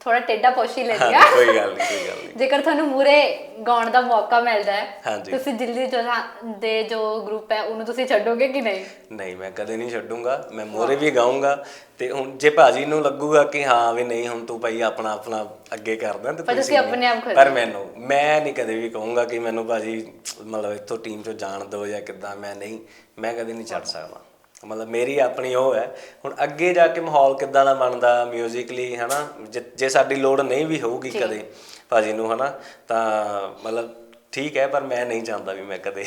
ਥੋੜਾ ਟੇਢਾ ਪੁੱਛ ਹੀ ਹਾਂ, ਲੈਂਦੀ ਆ ਕੋਈ ਗੱਲ ਨਹੀਂ ਕੋਈ ਗੱਲ ਨਹੀਂ। ਜੇਕਰ ਤੁਹਾਨੂੰ ਮੂਰੇ ਗਾਉਣ ਦਾ ਮੌਕਾ ਮਿਲਦਾ ਹੈ। ਤੁਸੀਂ ਦਿੱਲੀ ਜੋ ਦੇ ਜੋ ਗਰੁੱਪ ਹੈ ਉਹਨੂੰ ਤੁਸੀਂ ਛੱਡੋਗੇ ਕਿ ਨਹੀਂ? ਨਹੀਂ ਮੈਂ ਕਦੇ ਨਹੀਂ ਛੱਡੂੰਗਾ। ਮੈਂ ਮੋਰੇ ਵੀ ਗਾਉਂਗਾ ਤੇ ਹੁਣ ਜੇ ਭਾਜੀ ਨੂੰ ਲੱਗੂਗਾ ਕਿ ਹਾਂ ਵੀ ਨਹੀਂ ਹੁਣ ਤੂੰ ਭਾਈ ਆਪਣਾ ਆਪਣਾ ਅੱਗੇ ਕਰਦਾ ਤੇ ਪਰ ਤੁਸੀਂ। ਆਪਣੇ ਆਪ ਖੁਦ- ਪਰ ਮੈਨੂੰ ਮੈਂ ਨਹੀਂ ਕਦੇ ਵੀ ਕਹੂੰਗਾ ਕਿ ਮੈਨੂੰ ਭਾਜੀ ਮਤਲਬ ਇੱਥੋਂ ਟੀਮ ਚੋਂ ਜਾਣ ਦਿਓ ਜਾਂ ਕਿੱਦਾਂ ਮੈਂ ਨਹੀਂ ਮੈਂ ਕਦੇ ਨਹੀਂ ਛੱਡ ਸਕਦਾ। ਮਤਲਬ ਮੇਰੀ ਆਪਣੀ ਉਹ ਹੈ। ਹੁਣ ਅੱਗੇ ਜਾ ਕੇ ਮਾਹੌਲ ਕਿੱਦਾਂ ਦਾ ਬਣਦਾ 뮤직ਲੀ ਹਨਾ? ਜੇ- ਸਾਡੀ ਲੋੜ ਨਹੀਂ ਵੀ ਹੋਊਗੀ ਕਦੇ ਭਾਜੀ ਨੂੰ ਹਨਾ? ਤਾਂ ਮਤਲਬ ਠੀਕ ਹੈ ਪਰ ਮੈਂ ਨਹੀਂ ਚਾਹੁੰਦਾ ਵੀ ਮੈਂ ਕਦੇ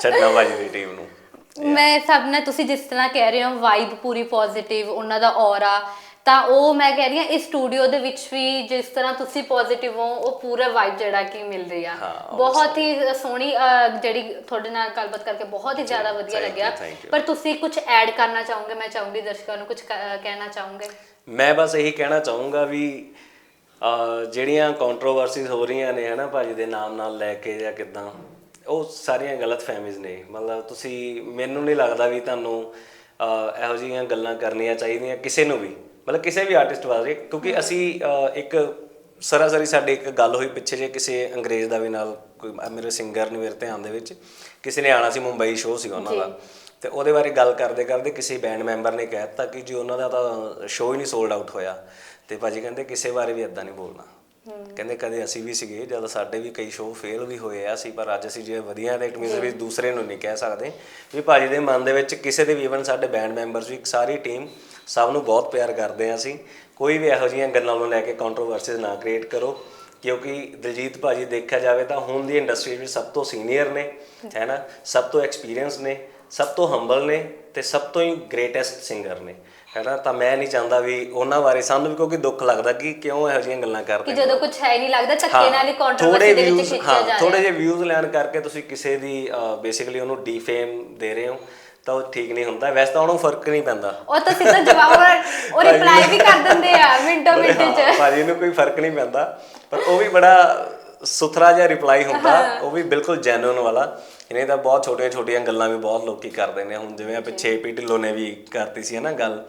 ਛੱਡਣਾ ਭਾਜੀ ਦੀ ਟੀਮ ਨੂੰ। ਮੈਂ ਸਭ ਨੇ ਤੁਸੀਂ ਜਿਸ ਤਰ੍ਹਾਂ ਕਹਿ ਰਹੇ ਹੋ ਵਾਈਬ ਪੂਰੀ ਪੋਜ਼ਿਟਿਵ ਉਹਨਾਂ ਦਾ ਔਰਾ ਤਾਂ ਉਹ ਮੈਂ ਕਹਿ ਰਹੀ ਹਾਂ ਇਸ ਸਟੂਡੀਓ ਦੇ ਵਿੱਚ ਵੀ ਜਿਸ ਤਰ੍ਹਾਂ ਤੁਸੀਂ ਪੋਜ਼ਿਟਿਵ ਹੋ ਉਹ ਪੂਰਾ ਵਾਈਬ ਜਿਹੜਾ ਕਿ ਮਿਲ ਰਹੀ। ਆ ਬਹੁਤ ਹੀ ਸੋਹਣੀ ਅਹ, ਜਿਹੜੀ ਤੁਹਾਡੇ ਨਾਲ ਗੱਲਬਾਤ ਕਰਕੇ ਬਹੁਤ ਹੀ ਜ਼ਿਆਦਾ ਵਧੀਆ thank you, ਲੱਗਿਆ। thank you. ਪਰ ਤੁਸੀਂ ਕੁਝ ਐਡ ਕਰਨਾ ਚਾਹੋਗੇ? ਮੈਂ ਚਾਹੂੰਗੀ ਦਰਸ਼ਕਾਂ ਨੂੰ ਕੁਝ ਕਹਿਣਾ ਚਾਹੋਗੇ? ਮੈਂ ਬਸ ਇਹੀ ਕਹਿਣਾ ਚਾਹੂੰਗਾ ਵੀ ਅਹ, ਜਿਹੜੀਆਂ ਕੰਟਰੋਵਰਸੀਜ਼ ਹੋ ਰਹੀਆਂ ਨੇ ਹਨਾ ਭਾਜੀ ਦੇ ਨਾਮ ਨਾਲ ਲੈ ਕੇ ਜਾਂ ਕਿਦਾਂ ਉਹ ਸਾਰੀਆਂ ਗਲਤ ਫਹਿਮੀਜ਼ ਨੇ। ਮਤਲਬ ਤੁਸੀਂ ਮੈਨੂੰ ਨਹੀਂ ਲੱਗਦਾ ਵੀ ਤੁਹਾਨੂੰ ਅਹ, ਇਹੋ ਜਿਹੀਆਂ ਗੱਲਾਂ ਕਰਨੀਆਂ ਚਾਹੀਦੀਆਂ ਕਿਸੇ ਨੂੰ ਵੀ। ਮਤਲਬ ਕਿਸੇ ਵੀ ਆਰਟਿਸਟ ਬਾਰੇ ਕਿਉਂਕਿ ਅਸੀਂ ਇੱਕ ਸਰਾਸਰੀ ਸਾਡੀ ਇੱਕ ਗੱਲ ਹੋਈ ਪਿੱਛੇ ਜੇ ਕਿਸੇ ਅੰਗਰੇਜ਼ ਦਾ ਵੀ ਨਾਲ ਕੋਈ ਮੇਰੇ ਸਿੰਗਰ ਨੇ ਮੇਰੇ ਧਿਆਨ ਦੇ ਵਿੱਚ ਕਿਸੇ ਨੇ ਆਣਾ ਸੀ ਮੁੰਬਈ ਸ਼ੋਅ ਸੀਗਾ ਉਹਨਾਂ ਦਾ। ਤੇ ਉਹਦੇ ਬਾਰੇ ਗੱਲ ਕਰਦੇ ਕਰਦੇ ਕਿਸੇ ਬੈਂਡ ਮੈਂਬਰ ਨੇ ਕਹਿ ਦਿੱਤਾ ਕਿ ਜੀ ਉਹਨਾਂ ਦਾ ਤਾਂ ਸ਼ੋਅ ਹੀ ਨਹੀਂ ਸੋਲਡ ਆਊਟ ਹੋਇਆ ਤੇ ਭਾਜੀ ਕਹਿੰਦੇ ਕਿਸੇ ਬਾਰੇ ਵੀ ਇਦਾਂ ਨਹੀਂ ਬੋਲਣਾ। ਕਹਿੰਦੇ ਕਦੇ ਅਸੀਂ ਵੀ ਸੀਗੇ ਜਦ ਸਾਡੇ ਵੀ ਕਈ ਸ਼ੋਅ ਫੇਲ ਵੀ ਹੋਏ ਆ ਸੀ ਪਰ ਅੱਜ ਅਸੀਂ ਜੇ ਵਧੀਆ ਨੇ ਇਟ ਮੀਨਸ ਵੀ ਦੂਸਰੇ ਨੂੰ ਨਹੀਂ ਕਹਿ ਸਕਦੇ ਵੀ ਭਾਜੀ ਦੇ ਮਨ ਦੇ ਵਿੱਚ ਕਿਸੇ ਦੇ ਵੀ ਇਵਨ ਸਾਡੇ ਬੈਂਡ ਮੈਂਬਰਸ ਵੀ ਸਾਰੀ ਟੀਮ ਸਭ ਨੂੰ ਬਹੁਤ ਪਿਆਰ ਕਰਦੇ ਆ ਅਸੀਂ। ਕੋਈ ਵੀ ਇਹੋ ਜਿਹੀਆਂ ਗੱਲਾਂ ਨੂੰ ਲੈ ਕੇ ਕੰਟਰੋਵਰਸੀਜ਼ ਨਾ ਕ੍ਰੀਏਟ ਕਰੋ ਕਿਉਂਕਿ ਦਿਲਜੀਤ ਭਾਜੀ ਦੇਖਿਆ ਜਾਵੇ ਤਾਂ ਹੁਣ ਦੀ ਇੰਡਸਟਰੀ ਵਿੱਚ ਸਭ ਤੋਂ ਸੀਨੀਅਰ ਨੇ ਹੈ ਨਾ ਸਭ ਤੋਂ ਐਕਸਪੀਰੀਅੰਸ ਨੇ ਸਭ ਤੋਂ ਹੰਬਲ ਨੇ ਤੇ ਸਭ ਤੋਂ ਹੀ ਗ੍ਰੇਟੈਸਟ ਸਿੰਗਰ ਨੇ ਹੈ ਨਾ ਤਾਂ ਮੈਂ ਨਹੀਂ ਚਾਹੁੰਦਾ ਵੀ ਉਹਨਾਂ ਬਾਰੇ ਸਾਨੂੰ ਵੀ ਕਿਉਂਕਿ ਦੁੱਖ ਲੱਗਦਾ ਕਿ ਕਿਉਂ ਇਹੋ ਜਿਹੀਆਂ ਗੱਲਾਂ ਕਰਦੇ ਕਿ ਜਦੋਂ ਕੁਝ ਹੈ ਹੀ ਨਹੀਂ ਲੱਗਦਾ ਧੱਕੇ ਨਾਲ ਹੀ ਕੰਟਰੋਵਰਸੀ ਦੇ ਵਿੱਚ ਖਿੱਚਿਆ ਹਾਂ ਜਾ ਥੋੜੇ ਜਿਹੇ ਵਿਊਜ਼ ਲੈਣ ਕਰਕੇ ਤੁਸੀਂ ਕਿਸੇ ਦੀ ਬੇਸਿਕਲੀ ਉਹਨੂੰ ਡੀਫੇਮ ਦੇ ਰਹੇ ਹੋ। ਤਾਂ ਉਹ ਠੀਕ ਨਹੀਂ ਹੁੰਦਾ ਵੈਸੇ ਤਾਂ ਉਹਨੂੰ ਫ਼ਰਕ ਨਹੀਂ ਪੈਂਦਾ ਉਹ ਤਾਂ ਸਿੱਧਾ ਜਵਾਬ ਉਹ ਰਿਪਲਾਈ ਵੀ ਕਰ ਦਿੰਦੇ ਆ ਮਿੰਟੋ ਮਿੰਟ ਚ ਭਾਜੀ ਨੂੰ ਕੋਈ ਫ਼ਰਕ ਨਹੀਂ ਪੈਂਦਾ ਪਰ ਉਹ ਵੀ ਬੜਾ ਸੁਥਰਾ ਜਿਹਾ ਰਿਪਲਾਈ ਹੁੰਦਾ ਉਹ ਵੀ ਬਿਲਕੁਲ ਜੈਨੂਇਨ ਵਾਲਾ ਇਹਨੇ ਤਾਂ ਬਹੁਤ ਛੋਟੀਆਂ ਛੋਟੀਆਂ ਗੱਲਾਂ ਵੀ ਬਹੁਤ ਲੋਕੀ ਕਰਦੇ ਨੇ ਹੁਣ ਜਿਵੇਂ ਆ ਪਿੱਛੇ ਪੀ ਢਿੱਲੋਂ ਨੇ ਵੀ ਕਰਤੀ ਸੀ ਨਾ ਗੱਲ।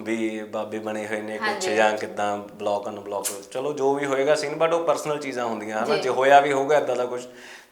ਵੀ ਬਾਬੇ ਬਣੇ ਹੋਏ ਨੇ ਕੁਛ। ਜਾਂ ਕਿਦਾਂ ਬਲੌਕ ਅਨਬਲੌਕ ਚਲੋ ਜੋ ਵੀ ਹੋਏਗਾ ਸੀਨ ਬਟ ਉਹ ਪਰਸਨਲ ਚੀਜ਼ਾਂ ਹੁੰਦੀਆਂ ਹਨਾ। ਜੇ ਹੋਇਆ ਵੀ ਹੋਊਗਾ ਇਦਾਂ ਦਾ ਕੁਝ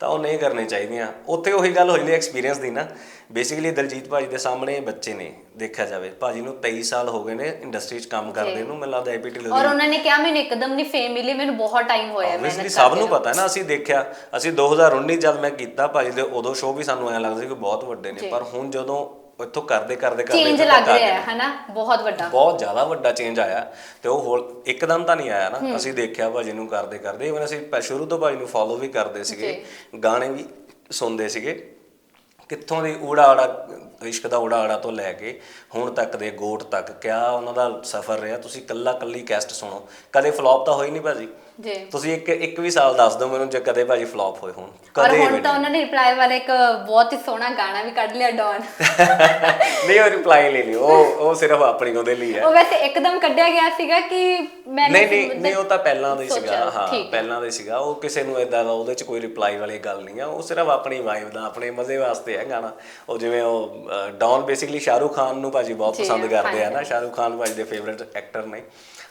ਤਾਂ ਉਹ ਨਹੀਂ ਕਰਨੇ ਚਾਹੀਦੀਆਂ। ਉੱਥੇ ਉਹੀ ਗੱਲ ਹੋਈ ਲਈ ਐਕਸਪੀਰੀਅੰਸ ਦੀ ਨਾ। ਬੇਸਿਕਲੀ ਦਲਜੀਤ ਭਾਜੀ ਦੇ ਸਾਹਮਣੇ ਬੱਚੇ ਨੇ ਦੇਖਿਆ ਜਾਵੇ। ਭਾਜੀ ਨੂੰ 23 ਸਾਲ ਹੋ ਗਏ ਨੇ ਇੰਡਸਟਰੀ 'ਚ ਕੰਮ ਕਰਦੇ ਨੂੰ ਮੈਨੂੰ ਲੱਗਦਾ ਏਪੀ ਢਿੱਲੋਂ ਔਰ ਉਹਨਾਂ ਨੇ ਕਿਹਾ ਮੈਨੂੰ ਇੱਕਦਮ ਨਹੀਂ ਫੇਮ ਮਿਲੀ ਮੈਨੂੰ ਬਹੁਤ ਟਾਈਮ ਹੋਇਆ ਆਬਵੀਅਸਲੀ ਮਿਹਨਤ ਸਭ ਨੂੰ ਪਤਾ ਹੈ ਨਾ ਅਸੀਂ ਦੇਖਿਆ ਅਸੀਂ 2019 ਜਦ ਮੈਂ ਕੀਤਾ ਭਾਜੀ ਦੇ ਉਦੋਂ ਸ਼ੋਅ ਵੀ ਸਾਨੂੰ ਐਂ ਲੱਗਦਾ ਸੀ ਕਿ ਬਹੁਤ ਵੱਡੇ ਨੇ। ਪਰ ਹੁਣ ਜਦੋਂ ਇੱਥੋਂ ਕਰਦੇ ਕਰਦੇ ਕਰਦੇ ਚੇਂਜ ਇੱਥੇ ਲੱਗ ਤੱਕ ਆ ਰਿਹਾ ਗਏ ਹੈ ਹਨਾ? ਬਹੁਤ ਵੱਡਾ। ਬਹੁਤ ਜ਼ਿਆਦਾ ਵੱਡਾ ਚੇਂਜ ਆਇਆ ਤੇ ਉਹ ਹੋਰ ਇੱਕਦਮ ਤਾਂ ਨਹੀਂ ਆਇਆ ਨਾ। ਅਸੀਂ ਦੇਖਿਆ ਭਾਜੀ ਨੂੰ ਕਰਦੇ ਕਰਦੇ ਇਵਨ ਅਸੀਂ ਪ- ਸ਼ੁਰੂ ਤੋਂ ਭਾਜੀ ਨੂੰ ਫੋਲੋ ਵੀ ਕਰਦੇ ਸੀਗੇ ਗਾਣੇ ਵੀ ਸੁਣਦੇ ਸੀਗੇ। ਕਿੱਥੋਂ ਦੀ ਊੜਾ ਆੜਾ ਇਸ਼ਕ ਦਾ ਊੜਾ ਆੜਾ ਤੋਂ ਲੈ ਕੇ ਹੁਣ ਤੱਕ ਦੇ ਗੋਟ ਤੱਕ ਕਿਆ ਉਹਨਾਂ ਦਾ ਸਫ਼ਰ ਰਿਹਾ? ਤੁਸੀਂ ਕੱਲਾ ਕੱਲੀ ਕੈਸਟ ਸੁਣੋ। ਕਦੇ ਫਲॉप ਤਾਂ ਹੋਈ ਨਹੀਂ ਭਾਜੀ? ਜੀ। ਤੁਸੀਂ ਇੱਕ ਇੱਕ ਵੀ ਸਾਲ ਦੱਸ ਦਿਓ ਮੈਨੂੰ ਜੇ ਕਦੇ ਭਾਜੀ ਫਲॉप ਹੋਏ ਹੋਣ। ਔਰ ਕਦੇ ਹੁਣ ਵੀ ਤਾਂ ਉਹਨਾਂ ਨੇ ਰਿਪਲਾਈ ਵਾਲਾ ਇੱਕ ਬਹੁਤ ਹੀ ਸੋਹਣਾ ਗਾਣਾ ਵੀ ਕੱਢ ਲਿਆ ਡੌਨ ਨਹੀਂ ਉਹ ਰਿਪਲਾਈ ਲਈ ਨਹੀਂ ਉਹ ਉਹ ਸਿਰਫ ਆਪਣੀ ਉਹਦੇ ਲਈ ਹੈ। ਉਹ ਵੈਸੇ ਇੱਕਦਮ ਕੱਢਿਆ ਗਿਆ ਸੀਗਾ ਕਿ ਮੈਂ ਨਹੀਂ ਨਹੀਂ ਨਹੀਂ ਉਹ ਤਾਂ ਪਹਿਲਾਂ ਦਾ ਹੀ ਸੋਚਿਆ, ਸੀਗਾ ਹਾਂ ਠੀਕ ਹੈ। ਪਹਿਲਾਂ ਦਾ ਹੀ ਸੀਗਾ। ਉਹ ਕਿਸੇ ਨੂੰ ਇਦਾਂ ਦਾ ਉਹਦੇ ਚ ਕੋਈ ਰਿਪਲਾਈ ਵਾਲੀ ਗੱਲ ਨਹੀਂ ਆ। ਉਹ ਸਿਰਫ ਆਪਣੀ ਵਾਈਬ ਦਾ ਆਪਣੇ ਮਜ਼ੇ ਵਾਸਤੇ ਹੈ ਗਾਣਾ। ਉਹ ਜਿਵੇਂ ਉਹ ਡੌਨ ਬੇਸਿਕਲੀ ਸ਼ਾਹਰੁਖ ਖਾਨ ਨੂੰ ਭਾਜੀ ਬਹੁਤ ਜੀ, ਪਸੰਦ ਕਰਦੇ ਆ। ਨਾ। ਸ਼ਾਹਰੁਖ ਖਾਨ ਭਾਜੀ ਦੇ ਫੇਵਰਿਟ ਐਕਟਰ ਨੇ।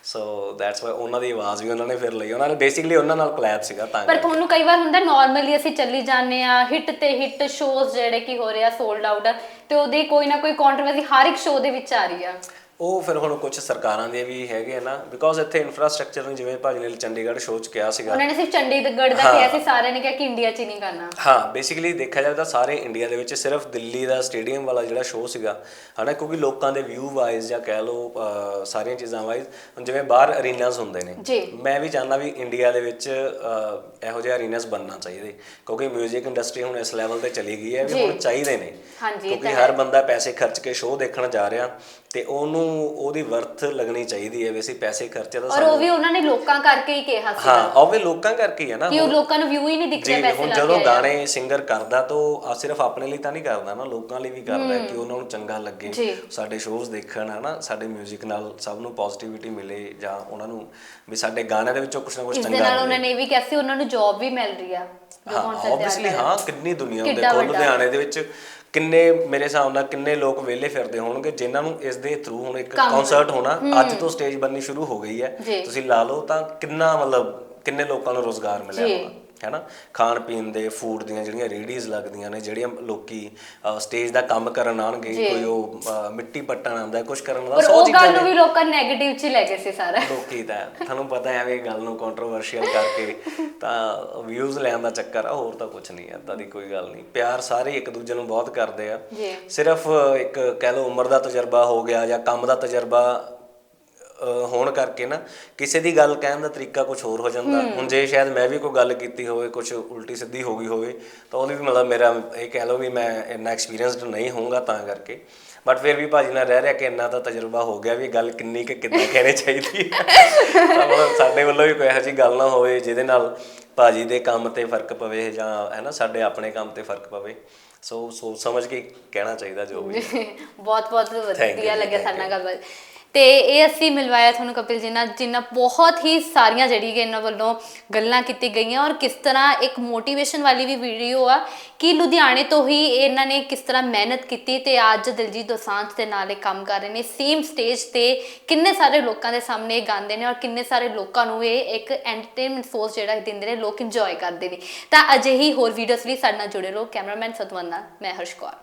ਸੋ ਦੈਟਸ ਵਾਈ ਉਹਨਾਂ ਦੀ ਆਵਾਜ਼ ਵੀ ਉਹਨਾਂ ਨੇ ਫਿਰ ਲਈ। ਉਹਨਾਂ ਨੇ ਬੇਸਿਕਲੀ ਉਹਨਾਂ ਨਾਲ ਕਲੈਬ ਸੀਗਾ ਤਾਂ ਪਰ ਤੁਹਾਨੂੰ ਕਈ ਵਾਰ ਹੁੰਦਾ ਨਾਰਮਲੀ ਅਸੀਂ ਚੱਲੀ ਜਾਂਦੇ ਆ ਹਿੱਟ ਤੇ ਹਿੱਟ ਸ਼ੋਜ਼ ਜਿਹੜੇ ਕਿ ਹੋ ਰਿਹਾ ਸੋਲਡ ਆਊਟ ਤੇ ਉਹਦੀ ਕੋਈ ਨਾ ਕੋਈ ਕੰਟਰੋਵਰਸੀ ਹਰ ਇੱਕ ਸ਼ੋਅ ਦੇ ਵਿੱਚ ਆ ਰਹੀ ਆ। ਉਹ ਫਿਰ ਹੁਣ ਕੁਝ ਸਰਕਾਰਾਂ ਦੇ ਵੀ ਹੈਗੇ ਨਾ ਬਿਕੋਜ਼ ਇੱਥੇ ਇਨਫਰਾਸਟ੍ਰਕਚਰ ਨੂੰ ਜਿਵੇਂ ਭਾਜੀ ਨੇ ਚੰਡੀਗੜ੍ਹ ਸ਼ੋਅ ਚ ਕਿਹਾ ਸੀਗਾ। ਉਹਨਾਂ ਨੇ ਸਿਰਫ ਚੰਡੀਗੜ੍ਹ ਦਾ ਕਿਹਾ ਸੀ ਸਾਰਿਆਂ ਨੇ ਕਿਹਾ ਕਿ ਇੰਡੀਆ 'ਚ ਹੀ ਨਹੀਂ ਕਰਨਾ। ਹਾਂ ਬੇਸਿਕਲੀ ਦੇਖਿਆ ਜਾਵੇ ਤਾਂ ਸਾਰੇ ਇੰਡੀਆ ਦੇ ਵਿੱਚ ਸਿਰਫ ਦਿੱਲੀ ਦਾ ਸਟੇਡੀਅਮ ਵਾਲਾ ਜਿਹੜਾ ਸ਼ੋਅ ਸੀਗਾ ਹਨਾ ਕਿਉਂਕਿ ਲੋਕਾਂ ਦੇ ਵਿਊ ਵਾਈਜ਼ ਜਾਂ ਕਹਿ ਲਓ ਸਾਰੀਆਂ ਚੀਜ਼ਾਂ ਵਾਈਜ਼ ਜਿਵੇਂ ਬਾਹਰ ਅਰੀਨਾਸ ਹੁੰਦੇ ਨੇ। ਮੈਂ ਵੀ ਚਾਹੁੰਦਾ ਵੀ ਇੰਡੀਆ ਦੇ ਵਿੱਚ ਇਹੋ ਜਿਹੇ ਅਰੀਨਾਸ ਬਣਨਾ ਚਾਹੀਦੇ ਕਿਉਂਕਿ 뮤직 ਇੰਡਸਟਰੀ ਹੁਣ ਇਸ ਲੈਵਲ ਤੇ ਚਲੀ ਗਈ ਹੈ ਵੀ। ਹੁਣ ਚਾਹੀਦੇ ਨੇ। ਕਿਉਂਕਿ ਹਰ ਬੰਦਾ ਪੈਸੇ ਖਰਚ ਕੇ ਸ਼ੋਅ ਦੇਖਣ ਜਾ ਰਿਹਾ। ਤੇ ਉਹਨੂੰ ਉਹਦੀ ਵਰਥ ਲੱਗਣੀ ਚਾਹੀਦੀ ਹੈ ਵੈਸੇ ਪੈਸੇ ਖਰਚੇ ਤਾਂ ਔਰ ਉਹ ਵੀ ਉਹਨਾਂ ਨੇ ਲੋਕਾਂ ਕਰਕੇ ਹੀ ਕਿਹਾ ਸੀ ਹਾਂ ਉਹ ਵੀ ਲੋਕਾਂ ਕਰਕੇ ਹੀ ਹੈ ਨਾ ਕਿ ਉਹ ਲੋਕਾਂ ਨੂੰ ਵਿਊ ਹੀ ਨਹੀਂ ਦਿਖ ਰਿਹਾ ਪੈਸੇ ਹੁਣ ਜਦੋਂ। ਗਾਣੇ ਸਿੰਗਰ ਕਰਦਾ ਤਾਂ ਉਹ ਆ ਸਿਰਫ ਆਪਣੇ ਲਈ ਤਾਂ ਨਹੀਂ ਕਰਦਾ ਨਾ ਲੋਕਾਂ ਲਈ ਵੀ ਕਰਦਾ ਕਿ ਉਹਨਾਂ ਨੂੰ ਚੰਗਾ ਲੱਗੇ। ਸਾਡੇ ਸ਼ੋਜ਼ ਦੇਖਣ ਹਨਾ ਸਾਡੇ 뮤직 ਨਾਲ ਸਭ ਨੂੰ ਪੋਜ਼ਿਟਿਵਿਟੀ ਮਿਲੇ ਜਾਂ ਉਹਨਾਂ ਨੂੰ ਵੀ ਸਾਡੇ ਗਾਣਿਆਂ ਦੇ ਵਿੱਚੋਂ ਕੁਝ ਨਾ ਕੁਝ ਇਸ ਦੇ ਚੰਗਾ ਨਾਲ ਮਿਲੇ ਉਹਨਾਂ ਨੇ ਵੀ ਕਿਹਾ ਸੀ ਉਹਨਾਂ ਨੂੰ ਜੌਬ ਵੀ ਮਿਲ ਰਹੀ ਆ ਹਾਂ ਦੇ ਆਬਵੀਅਸਲੀ। ਹਾਂ ਕਿੰਨੀ ਦੁਨੀਆ ਹੁੰਦੀ ਕਿੱਡਾ ਕੋਲ। ਲੁਧਿਆਣੇ ਦੇ ਵਿੱਚ ਕਿੰਨੇ ਮੇਰੇ ਹਿਸਾਬ ਨਾਲ ਕਿੰਨੇ ਲੋਕ ਵਿਹਲੇ ਫਿਰਦੇ ਹੋਣਗੇ ਜਿਨ੍ਹਾਂ ਨੂੰ ਇਸ ਦੇ ਥਰੂ ਹੁਣ ਇੱਕ ਕਨਸਰਟ ਹੋਣਾ ਅੱਜ ਤੋਂ ਸਟੇਜ ਬੰਨੀ ਸ਼ੁਰੂ ਹੋ ਗਈ ਹੈ। ਤੁਸੀਂ ਲਾ ਲਓ ਤਾਂ ਕਿੰਨਾ ਮਤਲਬ ਕਿੰਨੇ ਲੋਕਾਂ ਨੂੰ ਰੋਜ਼ਗਾਰ ਮਿਲਿਆ। ਹੋਣਾ ਹੈਨਾ? ਖਾਣ ਪੀਣ ਦੇ ਫੂਡ ਦੀਆਂ ਜਿਹੜੀਆਂ ਰੇਡੀਜ਼ ਲੱਗਦੀਆਂ ਨੇ ਜਿਹੜੀਆਂ ਲੋਕੀ ਸਟੇਜ ਦਾ ਕੰਮ ਕਰਨ ਆਣਗੇ। ਕੋਈ ਉਹ ਮਿੱਟੀ ਪੱਟਣ ਆਉਂਦਾ ਕੁਝ ਕਰਨ ਦਾ ਪਰ ਸੌ ਉਹ ਚੀਜ਼ਾਂ ਗੱਲ ਨੂੰ ਵੀ ਲੋਕਾਂ 네ਗੇਟਿਵ 'ਚ ਲੈ ਗਏ ਸੀ ਸਾਰਾ। ਲੋਕੀ ਤਾਂ ਤੁਹਾਨੂੰ ਪਤਾ ਹੈ ਵੀ ਗੱਲ ਨੂੰ ਕੰਟਰੋਵਰਸ਼ੀਅਲ ਕਰਕੇ ਤਾਂ ਵਿਊਜ਼ ਲੈਣ ਦਾ ਚੱਕਰ ਆ ਹੋਰ ਤਾਂ ਕੁਝ ਨਹੀਂ ਏਦਾਂ ਦੀ ਕੋਈ ਗੱਲ ਨਹੀਂ। ਪਿਆਰ ਸਾਰੇ ਇੱਕ ਦੂਜੇ ਨੂੰ ਬਹੁਤ ਕਰਦੇ ਆ। ਜੀ। ਸਿਰਫ ਇੱਕ ਕਹਿ ਲਓ ਉਮਰ ਦਾ ਤਜਰਬਾ ਹੋ ਗਿਆ ਜਾਂ ਕੰਮ ਦਾ ਤਜਰਬਾ ਹੋਣ ਕਰਕੇ ਨਾ ਕਿਸੇ ਦੀ ਗੱਲ ਕਹਿਣ ਦਾ ਤਰੀਕਾ ਕੁਝ ਹੋਰ ਹੋ ਜਾਂਦਾ। ਹੁਣ ਜੇ ਸ਼ਾਇਦ ਮੈਂ ਵੀ ਕੋਈ ਗੱਲ ਕੀਤੀ ਹੋਵੇ ਕੁਝ ਉਲਟੀ ਸਿੱਧੀ ਹੋ ਗਈ ਹੋਵੇ ਤਾਂ ਉਹਦੀ ਵੀ ਮਤਲਬ ਮੇਰਾ ਇਹ ਕਹਿ ਲਓ ਵੀ ਮੈਂ ਇੰਨਾ ਐਕਸਪੀਰੀਅੰਸਡ ਨਹੀਂ ਹੋਊਗਾ ਤਾਂ ਕਰਕੇ। ਬਟ ਫਿਰ ਵੀ ਭਾਜੀ ਨਾਲ ਰਹਿ ਰਿਹਾ ਕਿ ਇੰਨਾ ਤਾਂ ਤਜਰਬਾ ਹੋ ਗਿਆ ਵੀ ਗੱਲ ਕਿੰਨੀ ਕਿ ਕਿੱਦਾਂ ਕਹਿਣੀ ਚਾਹੀਦੀ ਹੈ। ਤਾਂ ਸਾਡੇ ਵੱਲੋਂ ਵੀ ਕੋਈ ਇਹੋ ਜਿਹੀ ਗੱਲ ਨਾ ਹੋਵੇ ਜਿਹਦੇ ਨਾਲ ਭਾਜੀ ਦੇ ਕੰਮ ਤੇ ਫ਼ਰਕ ਪਵੇ ਜਾਂ ਹੈ ਨਾ ਸਾਡੇ ਆਪਣੇ ਕੰਮ ਤੇ ਫ਼ਰਕ ਪਵੇ। ਸੋ ਸੋਚ ਸਮਝ ਕੇ ਕਹਿਣਾ ਚਾਹੀਦਾ ਜੋ ਵੀ ਬਹੁਤ ਬਹੁਤ ਵਧੀਆ ਲੱਗਿਆ ਸਾਡੇ ਨਾਲ ਗੱਲਬਾਤ ਤੇ ਇਹ ਅਸੀਂ ਮਿਲਵਾਇਆ ਤੁਹਾਨੂੰ ਕਪਿਲ ਜੀ ਨਾਲ ਜਿਨ੍ਹਾਂ ਬਹੁਤ ਹੀ ਸਾਰੀਆਂ ਜਿਹੜੀ ਕਿ ਇਹਨਾਂ ਵੱਲੋਂ ਗੱਲਾਂ ਕੀਤੀ ਗਈਆਂ ਔਰ ਕਿਸ ਤਰ੍ਹਾਂ ਇੱਕ ਮੋਟੀਵੇਸ਼ਨ ਵਾਲੀ ਵੀ ਵੀਡੀਓ ਆ ਕਿ ਲੁਧਿਆਣੇ ਤੋਂ ਹੀ ਇਹਨਾਂ ਨੇ ਕਿਸ ਤਰ੍ਹਾਂ ਮਿਹਨਤ ਕੀਤੀ ਤੇ ਅੱਜ ਦਿਲਜੀਤ ਦੋਸਾਂਝ ਦੇ ਨਾਲ ਇਹ ਕੰਮ ਕਰ ਰਹੇ ਨੇ। ਸੇਮ ਸਟੇਜ ਤੇ ਕਿੰਨੇ ਸਾਰੇ ਲੋਕਾਂ ਦੇ ਸਾਹਮਣੇ ਇਹ ਗਾਉਂਦੇ ਨੇ ਔਰ ਕਿੰਨੇ ਸਾਰੇ ਲੋਕਾਂ ਨੂੰ ਇਹ ਇੱਕ ਐਂਟਰਟੇਨਮੈਂਟ ਸੋਰਸ ਜਿਹੜਾ ਦਿੰਦੇ ਨੇ, ਲੋਕ ਇੰਜੋਏ ਕਰਦੇ ਨੇ। ਤਾਂ ਅਜਿਹੀ ਹੋਰ ਵੀਡੀਓਜ਼ ਲਈ ਸਾਡੇ ਨਾਲ ਜੁੜੇ ਰਹੋ। ਕੈਮਰਾਮੈਨ ਸਤਵੰਦ ਨਾਲ ਮੈਂ ਹਰਸ਼ ਕੌਰ।